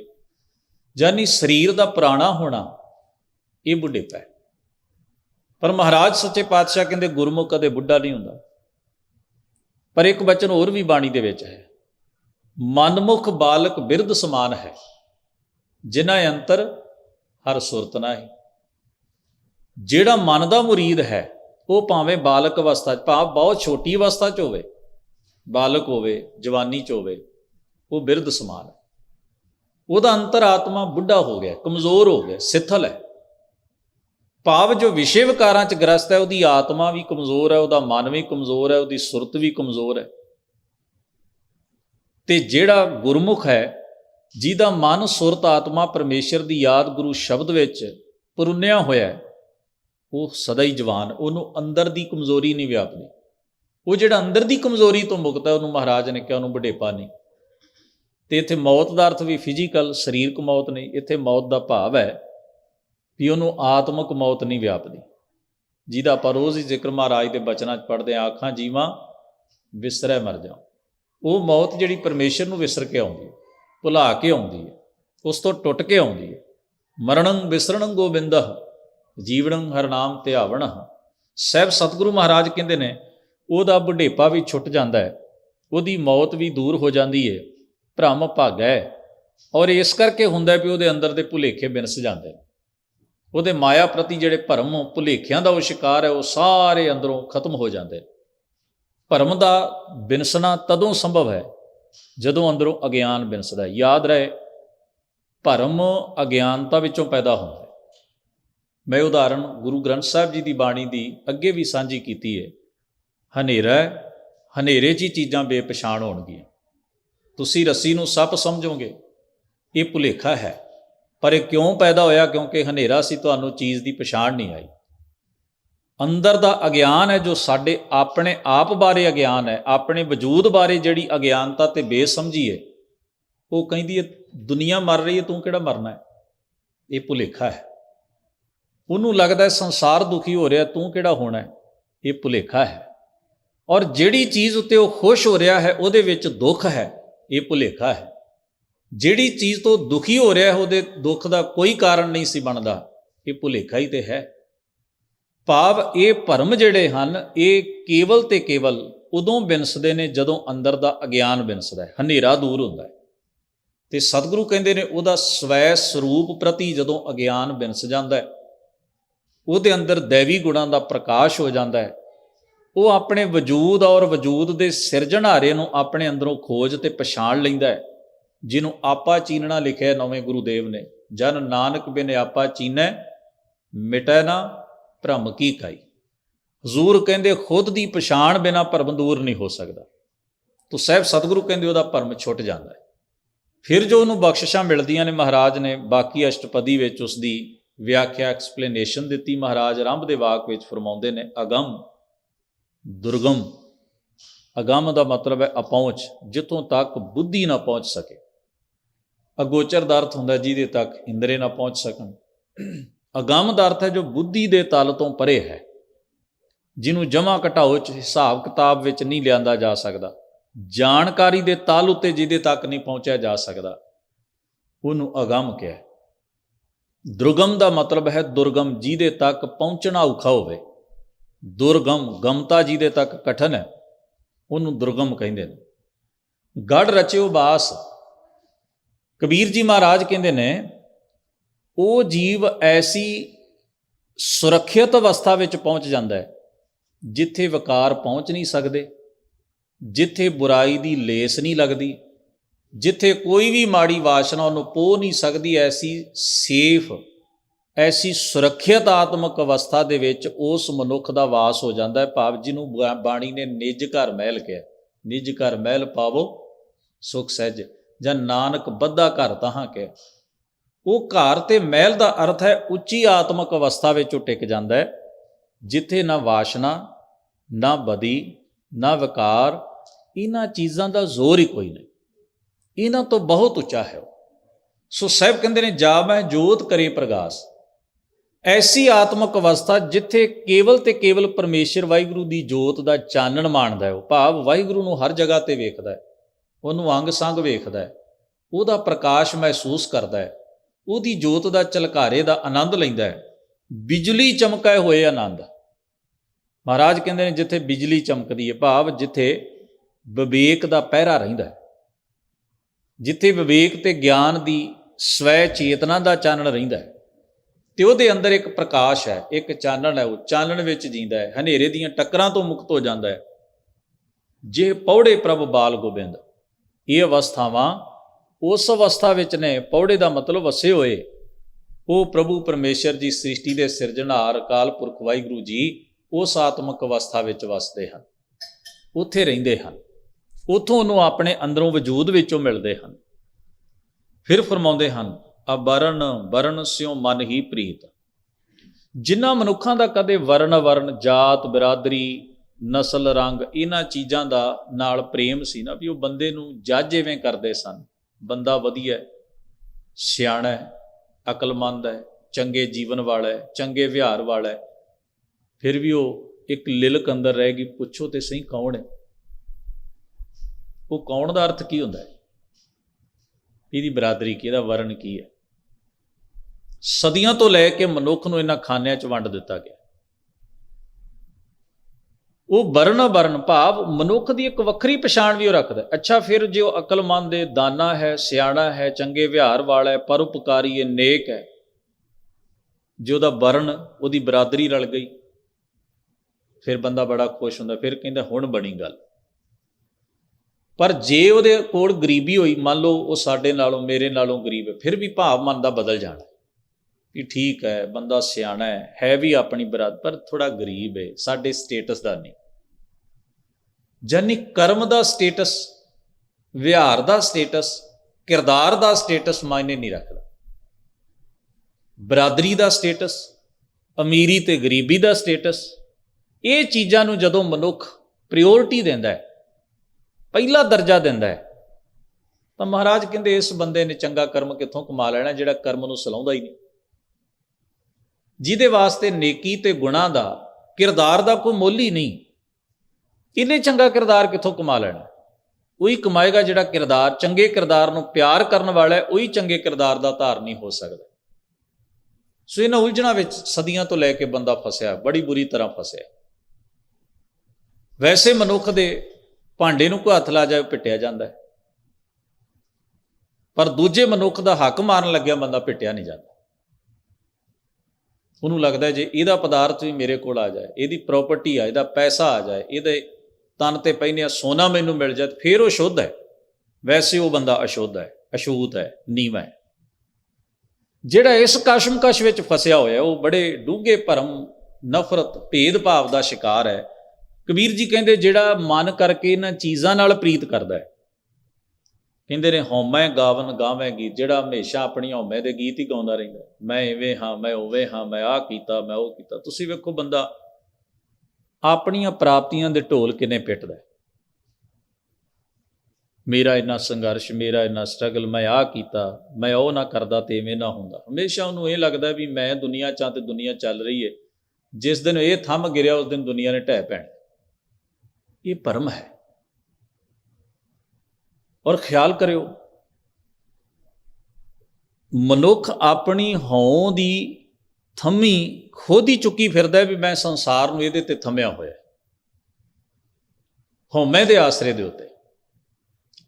ਜਾਨੀ ਸਰੀਰ ਦਾ ਪੁਰਾਣਾ ਹੋਣਾ, ਇਹ ਬੁੱਢੇਪਾ ਹੈ। ਪਰ ਮਹਾਰਾਜ ਸੱਚੇ ਪਾਤਸ਼ਾਹ ਕਹਿੰਦੇ, ਗੁਰਮੁਖ ਕਦੇ ਬੁੱਢਾ ਨਹੀਂ ਹੁੰਦਾ। ਪਰ ਇੱਕ ਬਚਨ ਹੋਰ ਵੀ ਬਾਣੀ ਦੇ ਵਿੱਚ ਹੈ, ਮਨਮੁਖ ਬਾਲਕ ਬਿਰਧ ਸਮਾਨ ਹੈ, ਜਿਨ੍ਹਾਂ ਅੰਤਰ ਹਰ ਸੁਰਤ ਨਾਹੀ। ਜਿਹੜਾ ਮਨ ਦਾ ਮੁਰੀਦ ਹੈ, ਉਹ ਭਾਵੇਂ ਬਾਲਕ ਅਵਸਥਾ ਭਾਵ ਬਹੁਤ ਛੋਟੀ ਅਵਸਥਾ 'ਚ ਹੋਵੇ, ਬਾਲਕ ਹੋਵੇ, ਜਵਾਨੀ 'ਚ ਹੋਵੇ, ਉਹ ਬਿਰਧ ਸਮਾਨ ਹੈ। ਉਹਦਾ ਅੰਤਰਾਤਮਾ ਬੁੱਢਾ ਹੋ ਗਿਆ, ਕਮਜ਼ੋਰ ਹੋ ਗਿਆ, ਸਿੱਥਲ ਹੈ। ਭਾਵ ਜੋ ਵਿਸ਼ੇ ਵਿਕਾਰਾਂ 'ਚ ਗ੍ਰਸਤ ਹੈ, ਉਹਦੀ ਆਤਮਾ ਵੀ ਕਮਜ਼ੋਰ ਹੈ, ਉਹਦਾ ਮਨ ਵੀ ਕਮਜ਼ੋਰ ਹੈ, ਉਹਦੀ ਸੁਰਤ ਵੀ ਕਮਜ਼ੋਰ ਹੈ। ਤੇ ਜਿਹੜਾ ਗੁਰਮੁਖ ਹੈ, ਜਿਹਦਾ ਮਨ ਸੁਰਤ ਆਤਮਾ ਪਰਮੇਸ਼ਰ ਦੀ ਯਾਦ ਗੁਰੂ ਸ਼ਬਦ ਵਿੱਚ ਪਰੁੰਨਿਆ ਹੋਇਆ ਹੈ ਉਹ ਸਦਾ ਹੀ ਜਵਾਨ, ਉਹਨੂੰ ਅੰਦਰ ਦੀ ਕਮਜ਼ੋਰੀ ਨਹੀਂ ਵਿਆਪਦੀ। ਉਹ ਜਿਹੜਾ ਅੰਦਰ ਦੀ ਕਮਜ਼ੋਰੀ ਤੋਂ ਮੁਕਤ ਹੈ, ਉਹਨੂੰ ਮਹਾਰਾਜ ਨੇ ਕਿਹਾ ਉਹਨੂੰ ਬੁਢੇਪਾ ਨਹੀਂ। ਤੇ ਇੱਥੇ ਮੌਤ ਦਾ ਅਰਥ ਵੀ ਫਿਜ਼ੀਕਲ ਸਰੀਰਕ ਮੌਤ ਨਹੀਂ, ਇੱਥੇ ਮੌਤ ਦਾ ਭਾਵ ਹੈ ਵੀ ਉਹਨੂੰ ਆਤਮਿਕ ਮੌਤ ਨਹੀਂ ਵਿਆਪਦੀ। ਜਿਹਦਾ ਆਪਾਂ ਰੋਜ਼ ਹੀ ਜ਼ਿਕਰ ਮਹਾਰਾਜ ਦੇ ਬਚਨਾਂ 'ਚ ਪੜ੍ਹਦੇ ਆ ਆਖਾਂ, ਜੀਵਾਂ ਵਿਸਰੈ ਮਰ ਜਾ ਉਹ ਮੌਤ ਜਿਹੜੀ ਪਰਮੇਸ਼ਰ ਨੂੰ ਵਿਸਰ ਕੇ ਆਉਂਦੀ ਹੈ, ਭੁਲਾ ਕੇ ਆਉਂਦੀ ਹੈ, ਉਸ ਤੋਂ ਟੁੱਟ ਕੇ ਆਉਂਦੀ ਹੈ। ਮਰਣੰ ਵਿਸਰਣੰ ਗੋਬਿੰਦਹ। ਜੀਵਨੰ ਹਰਨਾਮ ਧਿਆਵਣ। ਸਹਿਬ ਸਤਿਗੁਰੂ ਮਹਾਰਾਜ ਕਹਿੰਦੇ ਨੇ, ਉਹਦਾ ਬੁਢੇਪਾ ਵੀ ਛੁੱਟ ਜਾਂਦਾ ਹੈ, ਉਹਦੀ ਮੌਤ ਵੀ ਦੂਰ ਹੋ ਜਾਂਦੀ ਹੈ ਭ੍ਰਮ ਭਾਗਾ। ਹੈ ਔਰ ਇਸ ਕਰਕੇ ਹੁੰਦਾ ਵੀ ਉਹਦੇ ਅੰਦਰ ਦੇ ਭੁਲੇਖੇ ਬਿਨਸ ਜਾਂਦੇ ਨੇ। ਉਹਦੇ ਮਾਇਆ ਪ੍ਰਤੀ ਜਿਹੜੇ ਭਰਮ, ਭੁਲੇਖਿਆਂ ਦਾ ਉਹ ਸ਼ਿਕਾਰ ਹੈ, ਉਹ ਸਾਰੇ ਅੰਦਰੋਂ ਖਤਮ ਹੋ ਜਾਂਦੇ ਭਰਮ ਦਾ ਬਿਨਸਣਾ ਤਦੋਂ ਸੰਭਵ ਹੈ, ਜਦੋਂ ਅੰਦਰੋਂ ਅਗਿਆਨ ਬਿਨਸਦਾ ਯਾਦ ਰਹੇ, ਭਰਮ ਅਗਿਆਨਤਾ ਵਿੱਚੋਂ ਪੈਦਾ ਹੁੰਦਾ ਮੈਂ ਉਦਾਹਰਣ ਗੁਰੂ ਗ੍ਰੰਥ ਸਾਹਿਬ ਜੀ ਦੀ ਬਾਣੀ ਦੀ ਅੱਗੇ ਵੀ ਸਾਂਝੀ ਕੀਤੀ ਹੈ। ਹਨੇਰਾ ਹੈ, ਹਨੇਰੇ 'ਚ ਹੀ ਚੀਜ਼ਾਂ ਬੇਪਛਾਣ ਹੋਣਗੀਆਂ। ਤੁਸੀਂ ਰੱਸੀ ਨੂੰ ਸੱਪ ਸਮਝੋਗੇ ਇਹ ਭੁਲੇਖਾ ਹੈ। ਪਰ ਇਹ ਕਿਉਂ ਪੈਦਾ ਹੋਇਆ? ਕਿਉਂਕਿ ਹਨੇਰਾ ਸੀ ਤੁਹਾਨੂੰ ਚੀਜ਼ ਦੀ ਪਛਾਣ ਨਹੀਂ ਆਈ। ਅੰਦਰ ਦਾ ਅਗਿਆਨ ਹੈ ਜੋ ਸਾਡੇ ਆਪਣੇ ਆਪ ਬਾਰੇ ਅਗਿਆਨ ਹੈ ਆਪਣੇ ਵਜੂਦ ਬਾਰੇ ਜਿਹੜੀ ਅਗਿਆਨਤਾ ਤੇ ਬੇਸਮਝੀ ਹੈ ਉਹ ਕਹਿੰਦੀ ਹੈ ਦੁਨੀਆ ਮਰ ਰਹੀ ਹੈ ਤੂੰ ਕਿਹੜਾ ਮਰਨਾ ਹੈ? ਇਹ ਭੁਲੇਖਾ ਹੈ। ਉਹਨੂੰ ਲੱਗਦਾ ਸੰਸਾਰ ਦੁਖੀ ਹੋ ਰਿਹਾ ਤੂੰ ਕਿਹੜਾ ਹੋਣਾ ਹੈ? ਇਹ ਭੁਲੇਖਾ ਹੈ। ਔਰ ਜਿਹੜੀ ਚੀਜ਼ ਉੱਤੇ ਉਹ ਖੁਸ਼ ਹੋ ਰਿਹਾ ਹੈ ਉਹਦੇ ਵਿੱਚ ਦੁੱਖ ਹੈ ਇਹ ਭੁਲੇਖਾ ਹੈ। ਜਿਹੜੀ ਚੀਜ਼ ਤੋਂ ਦੁਖੀ ਹੋ ਰਿਹਾ ਹੈ, ਉਹਦੇ ਦੁੱਖ ਦਾ ਕੋਈ ਕਾਰਨ ਨਹੀਂ ਸੀ ਬਣਦਾ ਇਹ ਭੁਲੇਖਾ ਹੀ ਤੇ ਹੈ। ਭਾਵ ਇਹ ਭਰਮ ਜਿਹੜੇ ਹਨ ਇਹ ਕੇਵਲ ਤੇ ਕੇਵਲ ਉਦੋਂ ਬਿਨਸਦੇ ਨੇ ਜਦੋਂ ਅੰਦਰ ਦਾ ਅਗਿਆਨ ਬਿਨਸਦਾ ਹੈ ਹਨੇਰਾ ਦੂਰ ਹੁੰਦਾ ਹੈ। ਤੇ ਸਤਿਗੁਰੂ ਕਹਿੰਦੇ ਨੇ ਉਹਦਾ ਸਵੈ ਸਰੂਪ ਪ੍ਰਤੀ ਜਦੋਂ ਅਗਿਆਨ ਬਿਨਸ ਜਾਂਦਾ ਹੈ ਉਹਦੇ ਅੰਦਰ ਦੇਵੀ ਗੁਣਾਂ ਦਾ ਪ੍ਰਕਾਸ਼ ਹੋ ਜਾਂਦਾ ਹੈ। ਉਹ ਆਪਣੇ ਵਜੂਦ ਔਰ ਵਜੂਦ ਦੇ ਸਿਰਜਣਹਾਰੇ ਨੂੰ ਆਪਣੇ ਅੰਦਰੋਂ ਖੋਜ ਤੇ ਪਛਾਣ ਲੈਂਦਾ ਹੈ, ਜਿਹਨੂੰ ਆਪਾ ਚੀਨਣਾ ਲਿਖਿਆ ਨਵੇਂ ਗੁਰੂ ਦੇਵ ਨੇ। ਜਨ ਨਾਨਕ ਬਿਨ ਆਪਾ ਚੀਨੈ, ਮਿਟੈ ਨਾ ਭ੍ਰਮ ਕੀ ਕਾਈ। ਹਜ਼ੂਰ ਕਹਿੰਦੇ, ਖੁਦ ਦੀ ਪਛਾਣ ਬਿਨਾ ਭਰਮ ਦੂਰ ਨਹੀਂ ਹੋ ਸਕਦਾ। ਤੋ ਸਹਿਬ ਸਤਿਗੁਰੂ ਕਹਿੰਦੇ, ਉਹਦਾ ਭਰਮ ਛੁੱਟ ਜਾਂਦਾ ਹੈ। ਫਿਰ ਜੋ ਉਹਨੂੰ ਬਖਸ਼ਿਸ਼ਾਂ ਮਿਲਦੀਆਂ ਨੇ ਮਹਾਰਾਜ ਨੇ, ਬਾਕੀ ਅਸ਼ਟਪਦੀ ਵਿੱਚ ਉਸ ਦੀ ਵਿਆਖਿਆ ਐਕਸਪਲੇਨੇਸ਼ਨ ਦਿੱਤੀ ਮਹਾਰਾਜ ਆਰੰਭ ਦੇ ਵਾਕ ਵਿੱਚ ਫਰਮਾਉਂਦੇ ਨੇ, ਅਗੰਮ, ਦੁਰਗਮ। ਅਗੰਮ ਦਾ ਮਤਲਬ ਹੈ ਅਪਹੁੰਚ, ਜਿੱਥੋਂ ਤੱਕ ਬੁੱਧੀ ਨਾ ਪਹੁੰਚ ਸਕੇ। ਅਗੋਚਰ ਦਾ ਅਰਥ ਹੁੰਦਾ ਜਿਹਦੇ ਤੱਕ ਇੰਦਰੇ ਨਾ ਪਹੁੰਚ ਸਕਣ। ਅਗੰਮ ਦਾ ਅਰਥ ਹੈ ਜੋ ਬੁੱਧੀ ਦੇ ਤਲ ਤੋਂ ਪਰੇ ਹੈ, ਜਿਹਨੂੰ ਜਮਾ ਘਟਾਓ ਚ ਹਿਸਾਬ ਕਿਤਾਬ ਵਿੱਚ ਨਹੀਂ ਲਿਆਂਦਾ ਜਾ ਸਕਦਾ। ਜਾਣਕਾਰੀ ਦੇ ਤਲ ਉੱਤੇ ਜਿਹਦੇ ਤੱਕ ਨਹੀਂ ਪਹੁੰਚਿਆ ਜਾ ਸਕਦਾ, ਉਹਨੂੰ ਅਗੰਮ ਕਿਹਾ। ਦੁਰਗਮ ਦਾ ਮਤਲਬ ਹੈ ਦੁਰਗਮ ਜਿਹਦੇ ਤੱਕ ਪਹੁੰਚਣਾ ਔਖਾ ਹੋਵੇ। ਦੁਰਗਮ ਗਮਤਾ ਜਿਹਦੇ ਤੱਕ ਕਠਨ ਹੈ, ਉਹਨੂੰ ਦੁਰਗਮ ਕਹਿੰਦੇ ਨੇ। ਗੜ ਰਚਿਓ ਬਾਸ। ਕਬੀਰ ਜੀ ਮਹਾਰਾਜ ਕਹਿੰਦੇ ਨੇ, ਉਹ ਜੀਵ ਐਸੀ ਸੁਰੱਖਿਅਤ ਅਵਸਥਾ ਵਿੱਚ ਪਹੁੰਚ ਜਾਂਦਾ ਹੈ, ਜਿੱਥੇ ਵਿਕਾਰ ਪਹੁੰਚ ਨਹੀਂ ਸਕਦੇ, ਜਿੱਥੇ ਬੁਰਾਈ ਦੀ ਲੇਸ ਨਹੀਂ ਲੱਗਦੀ ਜਿੱਥੇ ਕੋਈ ਵੀ ਮਾੜੀ ਵਾਸ਼ਨਾ ਉਹਨੂੰ ਪੋ ਨਹੀਂ ਸਕਦੀ, ਐਸੀ ਸੇਫ, ਐਸੀ ਸੁਰੱਖਿਅਤ ਆਤਮਿਕ ਅਵਸਥਾ ਦੇ ਵਿੱਚ ਉਸ ਮਨੁੱਖ ਦਾ ਵਾਸ ਹੋ ਜਾਂਦਾ ਹੈ। ਭਾਵ ਜਿਹਨੂੰ ਬਾ- ਬਾਣੀ ਨੇ ਨਿਜ ਘਰ ਮਹਿਲ ਕਿਹਾ। ਨਿਜ ਘਰ ਮਹਿਲ ਪਾਵੋ, ਸੁਖ ਸਹਿਜ, ਜਾਂ ਨਾਨਕ ਬੱਧਾ ਘਰ ਤਹਾਂ ਕਿਹਾ। ਉਹ ਘਰ ਤੇ ਮਹਿਲ ਦਾ ਅਰਥ ਹੈ ਉੱਚੀ ਆਤਮਿਕ ਅਵਸਥਾ ਵਿੱਚ ਉਹ ਟਿਕ ਜਾਂਦਾ ਹੈ, ਜਿੱਥੇ ਨਾ ਵਾਸ਼ਨਾ, ਨਾ ਬਦੀ, ਨਾ ਵਿਕਾਰ, ਇਹਨਾਂ ਚੀਜ਼ਾਂ ਦਾ ਜ਼ੋਰ ਹੀ ਕੋਈ ਨਹੀਂ। ਇਹਨਾਂ ਤੋਂ ਬਹੁਤ ਉੱਚਾ ਹੈ ਉਹ। ਸੋ ਸਾਹਿਬ ਕਹਿੰਦੇ ਨੇ, ਜਾ ਮੈਂ ਜੋਤ ਕਰੇ ਪ੍ਰਗਾਸ। ਐਸੀ ਆਤਮਿਕ ਅਵਸਥਾ ਜਿੱਥੇ ਕੇਵਲ ਤੇ ਕੇਵਲ ਪਰਮੇਸ਼ਰ ਵਾਹਿਗੁਰੂ ਦੀ ਜੋਤ ਦਾ ਚਾਨਣ ਮਾਣਦਾ ਹੈ, ਉਹ ਭਾਵ ਵਾਹਿਗੁਰੂ ਨੂੰ ਹਰ ਜਗ੍ਹਾ ਤੇ ਵੇਖਦਾ ਹੈ, ਉਹਨੂੰ ਅੰਗ ਸੰਗ ਵੇਖਦਾ ਹੈ, ਉਹਦਾ ਪ੍ਰਕਾਸ਼ ਮਹਿਸੂਸ ਕਰਦਾ ਹੈ, ਉਹਦੀ ਜੋਤ ਦਾ ਝਲਕਾਰੇ ਦਾ ਆਨੰਦ ਲੈਂਦਾ ਹੈ, ਬਿਜਲੀ ਚਮਕਾਏ ਹੋਏ ਆਨੰਦ। ਮਹਾਰਾਜ ਕਹਿੰਦੇ ਨੇ, ਜਿੱਥੇ ਬਿਜਲੀ ਚਮਕਦੀ ਹੈ, ਭਾਵ ਜਿੱਥੇ ਵਿਵੇਕ ਦਾ ਪਹਿਰਾ ਰਹਿੰਦਾ ਹੈ। ਜਿੱਥੇ ਵਿਵੇਕ ਤੇ ਗਿਆਨ ਦੀ ਸਵੈ ਚੇਤਨਾ ਦਾ ਚਾਨਣ ਰਹਿੰਦਾ ਹੈ, ਤੇ ਉਹਦੇ ਅੰਦਰ ਇੱਕ ਪ੍ਰਕਾਸ਼ ਹੈ, ਇੱਕ ਚਾਨਣ ਹੈ, ਉਹ ਚਾਨਣ ਵਿੱਚ ਜੀਂਦਾ ਹੈ, ਹਨੇਰੇ ਦੀਆਂ ਟੱਕਰਾਂ ਤੋਂ ਮੁਕਤ ਹੋ ਜਾਂਦਾ ਹੈ। ਜੇ ਪੌੜੇ ਪ੍ਰਭ ਬਾਲ ਗੋਬਿੰਦ, ਇਹ ਅਵਸਥਾਵਾਂ ਉਸ ਅਵਸਥਾ ਵਿੱਚ ਨੇ, ਪੌੜੇ ਦਾ ਮਤਲਬ ਵਸੇ ਹੋਏ। ਉਹ ਪ੍ਰਭੂ ਪਰਮੇਸ਼ਰ ਜੀ ਸ੍ਰਿਸ਼ਟੀ ਦੇ ਸਿਰਜਣਹਾਰ ਅਕਾਲ ਪੁਰਖ ਵਾਹਿਗੁਰੂ ਜੀ ਉਸ ਆਤਮਿਕ ਅਵਸਥਾ ਵਿੱਚ ਵਸਦੇ ਹਨ, ਉੱਥੇ ਰਹਿੰਦੇ ਹਨ। ਉਥੋਂ ਉਹਨੂੰ ਆਪਣੇ ਅੰਦਰੋਂ ਵਜੂਦ ਵਿੱਚੋਂ ਮਿਲਦੇ ਹਨ। ਫਿਰ ਫਰਮਾਉਂਦੇ ਹਨ ਅਬਰਨ ਵਰਨ ਸਿਉ ਮਨ ਹੀ ਪ੍ਰੀਤ। ਜਿਨ੍ਹਾਂ ਮਨੁੱਖਾਂ ਦਾ ਕਦੇ ਵਰਨ ਵਰਨ ਜਾਤ, ਬਰਾਦਰੀ, ਨਸਲ, ਰੰਗ ਇਹਨਾਂ ਚੀਜ਼ਾਂ ਦਾ ਨਾਲ ਪ੍ਰੇਮ ਸੀ ਨਾ ਵੀ ਉਹ ਬੰਦੇ ਨੂੰ ਜੱਜ ਐਵੇਂ ਕਰਦੇ ਸਨ। ਬੰਦਾ ਵਧੀਆ ਸਿਆਣਾ ਹੈ, ਅਕਲਮੰਦ ਹੈ, ਚੰਗੇ ਜੀਵਨ ਵਾਲਾ ਹੈ, ਚੰਗੇ ਵਿਹਾਰ ਵਾਲਾ ਹੈ। ਫਿਰ ਵੀ ਉਹ ਇੱਕ ਲਿਲਕ ਅੰਦਰ ਰਹਿ ਗਈ, ਪੁੱਛੋ ਤੇ ਸਹੀ ਕੌਣ ਹੈ? ਉਹ ਕੌਣ ਦਾ ਅਰਥ ਕੀ ਹੁੰਦਾ ਹੈ? ਇਹਦੀ ਬਰਾਦਰੀ ਕੀ ਇਹਦਾ ਵਰਣ ਕੀ ਹੈ? ਸਦੀਆਂ ਤੋਂ ਲੈ ਕੇ ਮਨੁੱਖ ਨੂੰ ਇਹਨਾਂ ਖਾਨਿਆਂ 'ਚ ਵੰਡ ਦਿੱਤਾ ਗਿਆ। ਉਹ ਵਰਨ ਵਰਨ ਭਾਵ ਮਨੁੱਖ ਦੀ ਇੱਕ ਵੱਖਰੀ ਪਛਾਣ ਵੀ ਉਹ ਰੱਖਦਾ ਅੱਛਾ, ਫਿਰ ਜੇ ਉਹ ਅਕਲਮੰਦ ਹੈ, ਦਾਨਾ ਹੈ, ਸਿਆਣਾ ਹੈ, ਚੰਗੇ ਵਿਹਾਰ ਵਾਲਾ ਹੈ, ਪਰਉਪਕਾਰੀ ਹੈ, ਨੇਕ ਹੈ, ਜੇ ਉਹਦਾ ਵਰਨ ਉਹਦੀ ਬਰਾਦਰੀ ਰਲ ਗਈ, ਫਿਰ ਬੰਦਾ ਬੜਾ ਖੁਸ਼ ਹੁੰਦਾ, ਫਿਰ ਕਹਿੰਦਾ ਹੁਣ ਬਣੀ ਗੱਲ। ਪਰ ਜੇ ਉਹਦੇ ਕੋਲ ਗਰੀਬੀ ਹੋਈ, ਮੰਨ ਲਓ ਉਹ ਸਾਡੇ ਨਾਲੋਂ, ਮੇਰੇ ਨਾਲੋਂ ਗਰੀਬ ਹੈ, ਫਿਰ ਵੀ ਭਾਵ ਮਨ ਦਾ ਬਦਲ ਜਾਣਾ ਕਿ ਠੀਕ ਹੈ, ਬੰਦਾ ਸਿਆਣਾ ਹੈ ਹੈ ਵੀ ਆਪਣੀ ਬਰਾਦ ਪਰ ਥੋੜਾ ਗਰੀਬ ਹੈ, ਸਾਡੇ ਸਟੇਟਸ ਦਾ ਨਹੀਂ। ਜਾਨੀ ਕਰਮ ਦਾ ਸਟੇਟਸ ਵਿਹਾਰ ਦਾ ਸਟੇਟਸ ਕਿਰਦਾਰ ਦਾ ਸਟੇਟਸ ਮਾਇਨੇ ਨਹੀਂ ਰੱਖਦਾ। ਬਰਾਦਰੀ ਦਾ ਸਟੇਟਸ ਅਮੀਰੀ ਤੇ ਗਰੀਬੀ ਦਾ ਸਟੇਟਸ ਇਹ ਚੀਜ਼ਾਂ ਨੂੰ ਜਦੋਂ ਮਨੁੱਖ ਪ੍ਰਾਇੋਰਟੀ ਦਿੰਦਾ ਹੈ ਪਹਿਲਾ ਦਰਜਾ ਦਿੰਦਾ ਹੈ। ਤਾਂ ਮਹਾਰਾਜ ਕਹਿੰਦੇ ਇਸ ਬੰਦੇ ਨੇ ਚੰਗਾ ਕਰਮ ਕਿੱਥੋਂ ਕਮਾ ਲੈਣਾ, ਜਿਹੜਾ ਕਰਮ ਨੂੰ ਸਲਾਉਂਦਾ ਹੀ ਨਹੀਂ। ਜਿਹਦੇ ਵਾਸਤੇ ਨੇਕੀ ਤੇ ਗੁਣਾ ਦਾ, ਕਿਰਦਾਰ ਦਾ ਕੋਈ ਮੁੱਲ ਹੀ ਨਹੀਂ, ਇਹਨੇ ਚੰਗਾ ਕਿਰਦਾਰ ਕਿੱਥੋਂ ਕਮਾ ਲੈਣਾ? ਉਹੀ ਕਮਾਏਗਾ ਜਿਹੜਾ ਕਿਰਦਾਰ, ਚੰਗੇ ਕਿਰਦਾਰ ਨੂੰ ਪਿਆਰ ਕਰਨ ਵਾਲਾ ਹੈ, ਉਹੀ ਚੰਗੇ ਕਿਰਦਾਰ ਦਾ ਧਾਰਨੀ ਹੋ ਸਕਦਾ। ਸੋ ਇਹਨਾਂ ਉਲਝਣਾਂ ਵਿੱਚ ਸਦੀਆਂ ਤੋਂ ਲੈ ਕੇ ਬੰਦਾ ਫਸਿਆ, ਬੜੀ ਬੁਰੀ ਤਰ੍ਹਾਂ ਫਸਿਆ। ਵੈਸੇ ਮਨੁੱਖ ਦੇ ਭਾਂਡੇ ਨੂੰ ਕੋਈ ਹੱਥ ਲਾ ਜਾਵੇ, ਪਿੱਟਿਆ ਜਾਂਦਾ ਹੈ। ਪਰ ਦੂਜੇ ਮਨੁੱਖ ਦਾ ਹੱਕ ਮਾਰਨ ਲੱਗਿਆ ਬੰਦਾ ਪਿੱਟਿਆ ਨਹੀਂ ਜਾਂਦਾ। ਉਹਨੂੰ ਲੱਗਦਾ ਜੇ ਇਹਦਾ ਪਦਾਰਥ ਵੀ ਮੇਰੇ ਕੋਲ ਆ ਜਾਏ, ਇਹਦੀ ਪ੍ਰਾਪਰਟੀ ਆ, ਇਹਦਾ ਪੈਸਾ ਆ ਜਾਏ, ਇਹਦੇ ਤਨ ਤੇ ਪੈਨੇ ਸੋਨਾ ਮੈਨੂੰ ਮਿਲ ਜਾਏ, ਫਿਰ ਉਹ ਸ਼ੁੱਧ ਹੈ। ਵੈਸੇ ਉਹ ਬੰਦਾ ਅਸ਼ੁੱਧ ਹੈ ਅਸ਼ੂਤ ਹੈ, ਨੀਵਾ ਹੈ। ਜਿਹੜਾ ਇਸ ਕਸ਼ਮਕਸ਼ ਵਿੱਚ ਫਸਿਆ ਹੋਇਆ, ਉਹ ਬੜੇ ਡੂੰਘੇ ਭਰਮ, ਨਫ਼ਰਤ, ਭੇਦਭਾਵ ਦਾ ਸ਼ਿਕਾਰ ਹੈ। ਕਬੀਰ ਜੀ ਕਹਿੰਦੇ ਜਿਹੜਾ ਮਨ ਕਰਕੇ ਇਹਨਾਂ ਚੀਜ਼ਾਂ ਨਾਲ ਪ੍ਰੀਤ ਕਰਦਾ ਹੈ। ਕਹਿੰਦੇ ਨੇ ਹਉਮੈ ਗਾਵਨ ਗਾਵੇਂ ਗੀਤ, ਜਿਹੜਾ ਹਮੇਸ਼ਾ ਆਪਣੀ ਹਉਮੈ ਦੇ ਗੀਤ ਹੀ ਗਾਉਂਦਾ ਰਹਿੰਦਾ ਮੈਂ ਇਵੇਂ ਹਾਂ, ਮੈਂ ਉਵੇਂ ਹਾਂ, ਮੈਂ ਆਹ ਕੀਤਾ, ਮੈਂ ਉਹ ਕੀਤਾ। ਤੁਸੀਂ ਵੇਖੋ ਬੰਦਾ ਆਪਣੀਆਂ ਪ੍ਰਾਪਤੀਆਂ ਦੇ ਢੋਲ ਕਿਨੇ ਪਿੱਟਦਾ ਮੇਰਾ ਇੰਨਾ ਸੰਘਰਸ਼, ਮੇਰਾ ਇੰਨਾ ਸਟਰਗਲ ਮੈਂ ਆਹ ਕੀਤਾ, ਮੈਂ ਉਹ ਨਾ ਕਰਦਾ ਤੇ ਇਵੇਂ ਨਾ ਹੁੰਦਾ। ਹਮੇਸ਼ਾ ਉਹਨੂੰ ਇਹ ਲੱਗਦਾ ਵੀ ਮੈਂ ਦੁਨੀਆ ਚਾਂ ਤੇ ਦੁਨੀਆ ਚੱਲ ਰਹੀ ਏ ਜਿਸ ਦਿਨ ਇਹ ਥੰਮ ਗਿਰਿਆ, ਉਸ ਦਿਨ ਦੁਨੀਆ ਨੇ ਢਹਿ ਪੈਣਾ। ਇਹ ਭਰਮ ਹੈ। ਔਰ ਖਿਆਲ ਕਰਿਓ, ਮਨੁੱਖ ਆਪਣੀ ਹੋਂ ਦੀ ਥੰਮੀ ਖੁਦ ਹੀ ਚੁੱਕੀ ਫਿਰਦਾ ਵੀ ਮੈਂ ਸੰਸਾਰ ਨੂੰ ਇਹਦੇ ਤੇ ਥੰਮਿਆ ਹੋਇਆ ਹੈ। ਹਉਮੈ ਦੇ ਆਸਰੇ ਦੇ ਉੱਤੇ।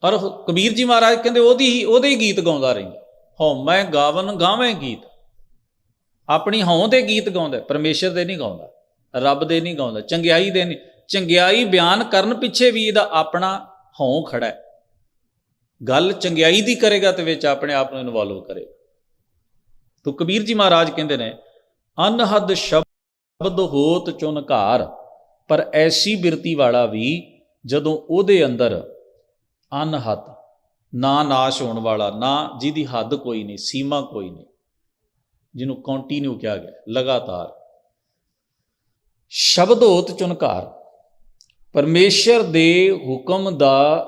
ਔਰ ਕਬੀਰ ਜੀ ਮਹਾਰਾਜ ਕਹਿੰਦੇ, ਉਹਦੀ ਹੀ ਉਹਦੇ ਹੀ ਗੀਤ ਗਾਉਂਦਾ ਰਹਿੰਦਾ ਹਉਮੈ ਗਾਵਨ ਗਾਵੇਂ ਗੀਤ। ਆਪਣੀ ਹਉ ਦੇ ਗੀਤ ਗਾਉਂਦਾ ਪਰਮੇਸ਼ਰ ਦੇ ਨਹੀਂ ਗਾਉਂਦਾ। ਰੱਬ ਦੇ ਨਹੀਂ ਗਾਉਂਦਾ। ਚੰਗਿਆਈ ਦੇ ਨਹੀਂ ਚੰਗਿਆਈ ਬਿਆਨ ਕਰਨ ਪਿੱਛੇ ਵੀ ਇਹਦਾ ਆਪਣਾ ਹਉ ਖੜਾ ਹੈ। ਗੱਲ ਚੰਗਿਆਈ ਦੀ ਕਰੇਗਾ ਤੇ ਵਿੱਚ ਆਪਣੇ ਆਪ ਨੂੰ ਇਨਵੋਲਵ ਕਰੇਗਾ। ਤੋ ਕਬੀਰ ਜੀ ਮਹਾਰਾਜ ਕਹਿੰਦੇ ਨੇ, ਅਨਹਦ ਸ਼ਬਦ ਹੋਤ ਚੁਨ ਘਾਰ, ਪਰ ਐਸੀ ਬਿਰਤੀ ਵਾਲਾ ਵੀ ਜਦੋਂ ਉਹਦੇ ਅੰਦਰ ਅਨਹਦ ਨਾ ਨਾਸ਼ ਹੋਣ ਵਾਲਾ, ਨਾ ਜਿਹਦੀ ਹੱਦ ਕੋਈ ਨਹੀਂ, ਸੀਮਾ ਕੋਈ ਨਹੀਂ, ਜਿਹਨੂੰ ਕੰਟੀਨਿਊ ਕਿਹਾ ਗਿਆ, ਲਗਾਤਾਰ, ਸ਼ਬਦ ਹੋਤ ਚੁਨ ਪਰਮੇਸ਼ਰ ਦੇ ਹੁਕਮ ਦਾ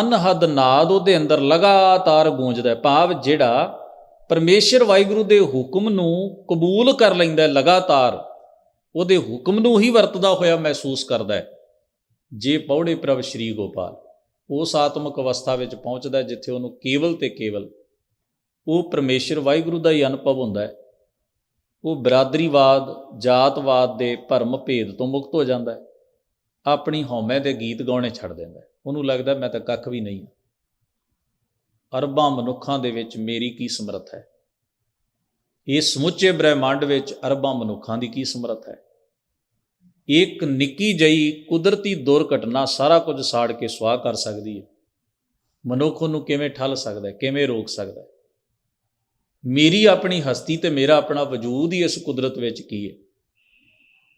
ਅਨਹਦ ਨਾਦ ਉਹਦੇ ਅੰਦਰ ਲਗਾਤਾਰ ਗੂੰਜਦਾ ਭਾਵ ਜਿਹੜਾ ਪਰਮੇਸ਼ਰ ਵਾਹਿਗੁਰੂ ਦੇ ਹੁਕਮ ਨੂੰ ਕਬੂਲ ਕਰ ਲੈਂਦਾ ਲਗਾਤਾਰ, ਉਹਦੇ ਹੁਕਮ ਨੂੰ ਹੀ ਵਰਤਦਾ ਹੋਇਆ ਮਹਿਸੂਸ ਕਰਦਾ ਹੈ। ਜੇ ਪੌੜੇ ਪ੍ਰਭ ਸ਼੍ਰੀ ਗੋਪਾਲ, ਉਸ ਆਤਮਿਕ ਅਵਸਥਾ ਵਿੱਚ ਪਹੁੰਚਦਾ ਜਿੱਥੇ ਉਹਨੂੰ ਕੇਵਲ ਤੇ ਕੇਵਲ ਉਹ ਪਰਮੇਸ਼ਰ ਵਾਹਿਗੁਰੂ ਦਾ ਹੀ ਅਨੁਭਵ ਹੁੰਦਾ ਹੈ। ਉਹ ਬਰਾਦਰੀਵਾਦ, ਜਾਤਵਾਦ ਦੇ ਭਰਮ ਭੇਦ ਤੋਂ ਮੁਕਤ ਹੋ ਜਾਂਦਾ ਹੈ। ਆਪਣੀ ਹਉਮੈ ਦੇ ਗੀਤ ਗਾਉਣੇ ਛੱਡ ਦਿੰਦਾ ਉਹਨੂੰ ਲੱਗਦਾ ਮੈਂ ਤਾਂ ਕੱਖ ਵੀ ਨਹੀਂ ਹਾਂ। ਅਰਬਾਂ ਮਨੁੱਖਾਂ ਦੇ ਵਿੱਚ ਮੇਰੀ ਕੀ ਸਮਰੱਥ ਹੈ? ਇਹ ਸਮੁੱਚੇ ਬ੍ਰਹਿਮੰਡ ਵਿੱਚ ਅਰਬਾਂ ਮਨੁੱਖਾਂ ਦੀ ਕੀ ਸਮਰੱਥ ਹੈ? ਇੱਕ ਨਿੱਕੀ ਜਈ ਕੁਦਰਤੀ ਦੁਰਘਟਨਾ ਸਾਰਾ ਕੁਝ ਸਾੜ ਕੇ ਸੁਆਹ ਕਰ ਸਕਦੀ ਹੈ। ਮਨੁੱਖ ਨੂੰ ਕਿਵੇਂ ਠੱਲ ਸਕਦਾ ਹੈ? ਕਿਵੇਂ ਰੋਕ ਸਕਦਾ ਹੈ? ਮੇਰੀ ਆਪਣੀ ਹਸਤੀ ਤੇ ਮੇਰਾ ਆਪਣਾ ਵਜੂਦ ਹੀ ਇਸ ਕੁਦਰਤ ਵਿੱਚ ਕੀ ਹੈ?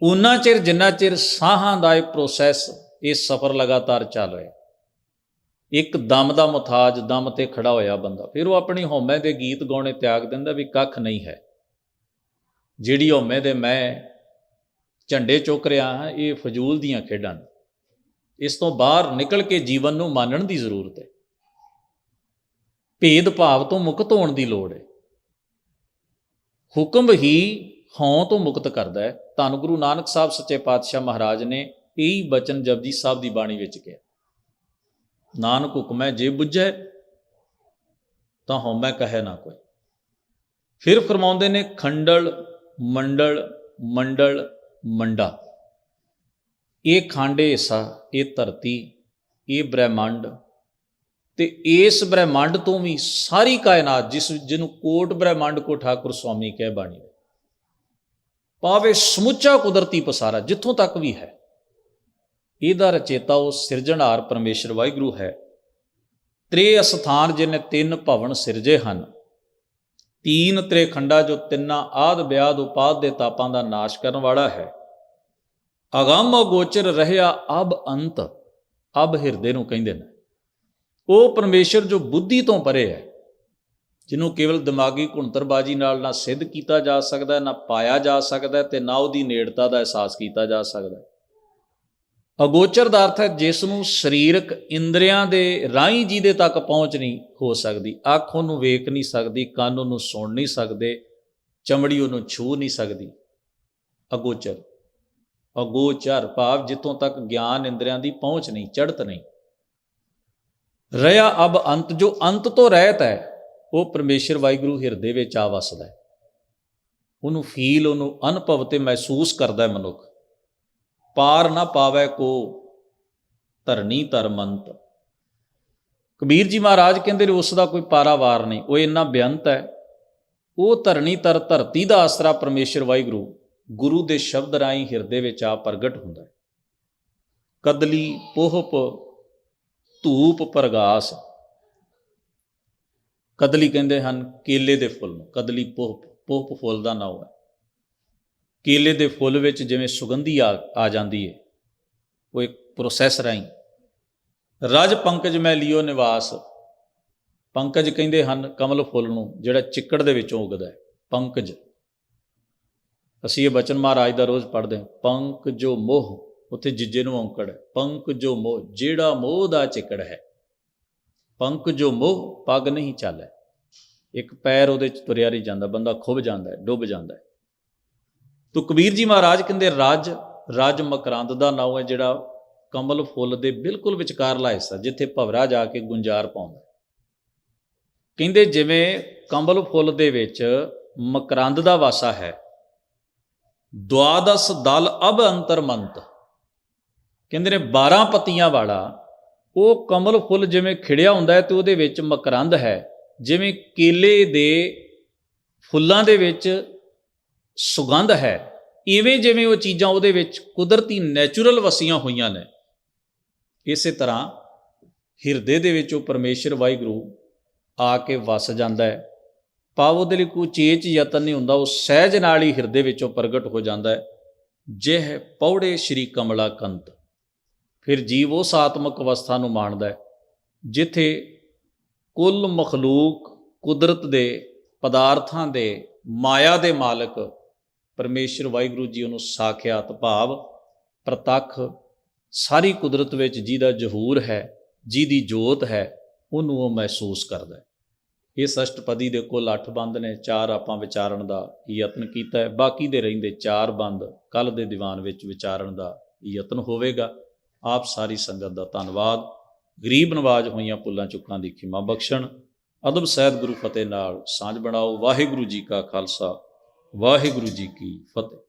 ਉਨਾ ਚਿਰ, ਜਿੰਨਾ ਚਿਰ ਸਾਹਾਂ ਦਾ ਇਹ ਪ੍ਰੋਸੈਸ ਇਹ ਸਫ਼ਰ ਲਗਾਤਾਰ ਚੱਲ ਰਿਹਾ ਇੱਕ ਦਮ ਦਾ ਮੁਤਾਜ, ਦਮ ਤੇ ਖੜਾ ਹੋਇਆ ਬੰਦਾ। ਫਿਰ ਉਹ ਆਪਣੀ ਹਉਮੈ ਦੇ ਗੀਤ ਗਾਉਣੇ ਤਿਆਗ ਦਿੰਦਾ ਵੀ ਕੱਖ ਨਹੀਂ ਹੈ। ਜਿਹੜੀ ਹਉਮੈ ਦੇ ਮੈਂ ਝੰਡੇ ਚੁੱਕ ਰਿਹਾ ਹਾਂ, ਇਹ ਫਜ਼ੂਲ ਦੀਆਂ ਖੇਡਾਂ ਨੇ। ਇਸ ਤੋਂ ਬਾਹਰ ਨਿਕਲ ਕੇ ਜੀਵਨ ਨੂੰ ਮਾਨਣ ਦੀ ਜ਼ਰੂਰਤ ਹੈ। ਭੇਦ ਭਾਵ ਤੋਂ ਮੁਕਤ ਹੋਣ ਦੀ ਲੋੜ ਹੈ। ਹੁਕਮ ਹੀ ਹਉ ਤੋਂ ਮੁਕਤ ਕਰਦਾ ਹੈ। ਧੰਨ ਗੁਰੂ ਨਾਨਕ ਸਾਹਿਬ ਸੱਚੇ ਪਾਤਸ਼ਾਹ ਮਹਾਰਾਜ ਨੇ ਇਹੀ ਬਚਨ ਜਪਜੀ ਸਾਹਿਬ ਦੀ ਬਾਣੀ ਵਿੱਚ ਕਿਹਾ। ਨਾਨਕ ਹੁਕਮੈ ਜੇ ਬੁੱਝੈ ਤਾਂ ਹਉਮੈ ਕਹੈ ਨਾ ਕੋਈ। ਫਿਰ ਫਰਮਾਉਂਦੇ ਨੇ, ਖੰਡਲ, ਮੰਡਲ ਮੰਡਲ, ਮੰਡਾ। ਇਹ ਖਾਂਡੇ ਹਿੱਸਾ, ਇਹ ਧਰਤੀ, ਇਹ ਬ੍ਰਹਿਮੰਡ ਤੇ ਇਸ ਬ੍ਰਹਿਮੰਡ ਤੋਂ ਵੀ ਸਾਰੀ ਕਾਇਨਾਤ ਜਿਸ, ਜਿਹਨੂੰ ਕੋਟ ਬ੍ਰਹਿਮੰਡ ਕੋ ਠਾਕੁਰ ਸੁਆਮੀ ਕਹਿ ਬਾਣੀ ਦੇ ਪਾਵੇ ਸਮੁੱਚਾ ਕੁਦਰਤੀ ਪਸਾਰਾ ਜਿੱਥੋਂ ਤੱਕ ਵੀ ਹੈ। ਇਹਦਾ ਰਚੇਤਾ ਉਹ ਸਿਰਜਣਹਾਰ ਪਰਮੇਸ਼ਰ ਵਾਹਿਗੁਰੂ ਹੈ। ਤ੍ਰੇ ਅਸਥਾਨ ਜਿਨੇ ਤਿੰਨ ਭਵਨ ਸਿਰਜੇ ਹਨ। ਤੀਨ ਤ੍ਰੇ ਖੰਡਾ ਜੋ ਤਿੰਨਾ ਆਦ ਬਿਆਦ ਉਪਾਦ ਦੇ ਤਾਪਾਂ ਦਾ ਨਾਸ਼ ਕਰਨ ਵਾਲਾ ਹੈ। ਅਗੰਮ ਅਗੋਚਰ ਰਹਿਆ ਅਬ ਅੰਤ, ਅਬ ਹਿਰਦੇ ਨੂੰ ਕਹਿੰਦੇ ਨੇ। ਉਹ ਪਰਮੇਸ਼ਰ ਜੋ ਬੁੱਧੀ ਤੋਂ ਪਰੇ ਹੈ। ਜਿਹਨੂੰ ਕੇਵਲ ਦਿਮਾਗੀ ਘੁੰਤਰਬਾਜੀ ਨਾਲ ਨਾ ਸਿੱਧ ਕੀਤਾ ਜਾ ਸਕਦਾ, ਨਾ ਪਾਇਆ ਜਾ ਸਕਦਾ ਤੇ ਨਾ ਉਹਦੀ ਨੇੜਤਾ ਦਾ ਅਹਿਸਾਸ ਕੀਤਾ ਜਾ ਸਕਦਾ। ਅਗੋਚਰ ਦਾ ਅਰਥ ਹੈ ਜਿਸ ਨੂੰ ਸਰੀਰਕ ਇੰਦਰੀਆਂ ਦੇ ਰਾਹੀਂ ਜਿਹਦੇ ਤੱਕ ਪਹੁੰਚ ਨਹੀਂ ਹੋ ਸਕਦੀ, ਅੱਖ ਉਹਨੂੰ ਵੇਖ ਨਹੀਂ ਸਕਦੀ, ਕੰਨ ਉਹਨੂੰ ਸੁਣ ਨਹੀਂ ਸਕਦੇ, ਚਮੜੀ ਉਹਨੂੰ ਛੂ ਨਹੀਂ ਸਕਦੀ। ਅਗੋਚਰ ਅਗੋਚਰ ਭਾਵ ਜਿੱਥੋਂ ਤੱਕ ਗਿਆਨ ਇੰਦਰੀਆਂ ਦੀ ਪਹੁੰਚ ਨਹੀਂ, ਚੜ੍ਹਤ ਨਹੀਂ। ਰਹਾ ਅਬ ਅੰਤ, ਜੋ ਅੰਤ ਤੋਂ ਰਹਿਤ ਹੈ ਉਹ ਪਰਮੇਸ਼ਰ ਵਾਹਿਗੁਰੂ ਹਿਰਦੇ ਵਿੱਚ ਆ ਵਸਦਾ ਹੈ। ਉਹਨੂੰ ਫੀਲ, ਉਹਨੂੰ ਅਨੁਭਵ ਤੇ ਮਹਿਸੂਸ ਕਰਦਾ ਹੈ ਮਨੁੱਖ। ਪਾਰ ਨਾ ਪਾਵੇ ਕੋ ਧਰਨੀ ਧਰਮੰਤ ਕਬੀਰ ਜੀ ਮਹਾਰਾਜ ਕਹਿੰਦੇ ਨੇ ਉਸ ਦਾ ਕੋਈ ਪਾਰਾਵਾਰ ਨਹੀਂ, ਉਹ ਇੰਨਾ ਬੇਅੰਤ ਹੈ। ਉਹ ਧਰਨੀ ਤਰ ਧਰਤੀ ਦਾ ਆਸਰਾ ਪਰਮੇਸ਼ਰ ਵਾਹਿਗੁਰੂ ਗੁਰੂ ਦੇ ਸ਼ਬਦ ਰਾਹੀਂ ਹਿਰਦੇ ਵਿੱਚ ਆ ਪ੍ਰਗਟ ਹੁੰਦਾ ਹੈ। ਕਦਲੀ ਪੋਹਪ ਧੂਪ ਪ੍ਰਗਾਸ। ਕਦਲੀ ਕਹਿੰਦੇ ਹਨ, ਕੇਲੇ ਦੇ ਫੁੱਲ ਨੂੰ। ਕਦਲੀ ਪੋਪ ਪੋਪ ਫੁੱਲ ਦਾ ਨਾਮ ਹੈ। ਕੇਲੇ ਦੇ ਫੁੱਲ ਵਿੱਚ ਜਿਵੇਂ ਸੁਗੰਧੀ ਆ ਆ ਜਾਂਦੀ ਹੈ ਉਹ ਇੱਕ ਪ੍ਰੋਸੈਸ ਰਾਹੀਂ। ਰਜ ਪੰਕਜ ਮੈਂ ਲਿਓ ਨਿਵਾਸ। ਪੰਕਜ ਕਹਿੰਦੇ ਹਨ, ਕਮਲ ਫੁੱਲ ਨੂੰ, ਜਿਹੜਾ ਚਿੱਕੜ ਦੇ ਵਿੱਚੋਂ ਉਗਦਾ ਹੈ। ਪੰਕਜ। ਅਸੀਂ ਇਹ ਬਚਨ ਮਹਾਰਾਜ ਦਾ ਰੋਜ਼ ਪੜ੍ਹਦੇ ਹਾਂ। ਪੰਕ ਜੋ ਮੋਹ, ਉੱਥੇ ਜਿੱਜੇ ਨੂੰ ਔਂਕੜ ਹੈ। ਪੰਕ ਜੋ ਮੋਹ, ਜਿਹੜਾ ਮੋਹ ਦਾ ਚਿੱਕੜ ਹੈ। ਪੰਕ ਜੋ ਮੋਹ, ਪੱਗ ਨਹੀਂ ਚੱਲੈ। ਇੱਕ ਪੈਰ ਉਹਦੇ ਚ ਤੁਰਿਆ ਨਹੀਂ ਜਾਂਦਾ, ਬੰਦਾ ਖੁੱਭ ਜਾਂਦਾ ਡੁੱਬ ਜਾਂਦਾ ਹੈ। ਤੋ ਕਬੀਰ ਜੀ ਮਹਾਰਾਜ ਕਹਿੰਦੇ, ਰਾਜ ਰਾਜ ਮਕਰੰਦ ਦਾ ਨਾਮ ਹੈ ਜਿਹੜਾ ਕਮਲ ਫੁੱਲ ਦੇ ਬਿਲਕੁਲ ਵਿਚਕਾਰਲਾ ਹਿੱਸਾ, ਜਿੱਥੇ ਭਵਰਾ ਜਾ ਕੇ ਗੁੰਜਾਰ ਪਾਉਂਦਾ ਕਹਿੰਦੇ, ਜਿਵੇਂ ਕਮਲ ਫੁੱਲ ਦੇ ਵਿੱਚ ਮਕਰੰਦ ਦਾ ਵਾਸਾ ਹੈ, ਦੁਆਦਸ ਦਲ ਅਬ ਅੰਤਰਮੰਤ। ਕਹਿੰਦੇ ਨੇ 12 ਪਤੀਆਂ ਵਾਲਾ ਉਹ ਕਮਲ ਫੁੱਲ ਜਿਵੇਂ ਖਿੜਿਆ ਹੁੰਦਾ ਹੈ ਤੇ ਉਹਦੇ ਵਿੱਚ ਮਕਰੰਦ ਹੈ। ਜਿਵੇਂ ਕੇਲੇ ਦੇ ਫੁੱਲਾਂ ਦੇ ਵਿੱਚ ਸੁਗੰਧ ਹੈ। ਇਵੇਂ ਜਿਵੇਂ ਉਹ ਚੀਜ਼ਾਂ ਉਹਦੇ ਵਿੱਚ ਕੁਦਰਤੀ ਨੈਚੁਰਲ ਵਸੀਆਂ ਹੋਈਆਂ ਨੇ। ਇਸੇ ਤਰ੍ਹਾਂ ਹਿਰਦੇ ਦੇ ਵਿੱਚ ਉਹ ਪਰਮੇਸ਼ਰ ਵਾਹਿਗੁਰੂ ਆ ਕੇ ਵਸ ਜਾਂਦਾ ਹੈ। ਭਾਵ ਉਹਦੇ ਲਈ ਕੋਈ ਚੇਚ ਯਤਨ ਨਹੀਂ ਹੁੰਦਾ, ਉਹ ਸਹਿਜ ਨਾਲ ਹੀ ਹਿਰਦੇ ਵਿੱਚੋਂ ਪ੍ਰਗਟ ਹੋ ਜਾਂਦਾ ਹੈ। ਜਿਹ ਪੌੜੇ ਸ਼੍ਰੀ ਕਮਲਾ ਕੰਤ ਫਿਰ ਜੀਵ ਉਸ ਆਤਮਿਕ ਅਵਸਥਾ ਨੂੰ ਮਾਣਦਾ ਹੈ, ਜਿੱਥੇ ਕੁੱਲ ਮਖਲੂਕ ਕੁਦਰਤ ਦੇ ਪਦਾਰਥਾਂ ਦੇ ਮਾਇਆ ਦੇ ਮਾਲਕ ਪਰਮੇਸ਼ਰ ਵਾਹਿਗੁਰੂ ਜੀ ਉਹਨੂੰ ਸਾਖਿਆਤ ਭਾਵ ਪ੍ਰਤੱਖ ਸਾਰੀ ਕੁਦਰਤ ਵਿੱਚ ਜਿਹਦਾ ਜ਼ਹੂਰ ਹੈ, ਜਿਹਦੀ ਜੋਤ ਹੈ, ਉਹਨੂੰ ਉਹ ਮਹਿਸੂਸ ਕਰਦਾ ਹੈ। ਇਸ ਅਸ਼ਟਪਦੀ ਦੇ ਕੁੱਲ 8 ਬੰਦ ਨੇ, ਚਾਰ ਆਪਾਂ ਵਿਚਾਰਨ ਦਾ ਯਤਨ ਕੀਤਾ ਹੈ, ਬਾਕੀ ਦੇ ਰਹਿੰਦੇ ਚਾਰ ਬੰਦ ਕੱਲ ਦੇ ਦੀਵਾਨ ਵਿੱਚ ਵਿਚਾਰਨ ਦਾ ਯਤਨ ਹੋਵੇਗਾ। ਆਪ ਸਾਰੀ ਸੰਗਤ ਦਾ ਧੰਨਵਾਦ। ਗਰੀਬ ਨਵਾਜ ਹੋਈਆਂ ਪੁੱਲਾਂ ਚੁੱਕਾਂ ਦੀ ਖਿਮਾ ਬਖਸ਼ਣ। ਅਦਬ ਸਹਿਤ ਗੁਰੂ ਫਤਿਹ ਨਾਲ ਸਾਂਝ ਬਣਾਓ। ਵਾਹਿਗੁਰੂ ਜੀ ਕਾ ਖਾਲਸਾ, ਵਾਹਿਗੁਰੂ ਜੀ ਕੀ ਫਤਿਹ।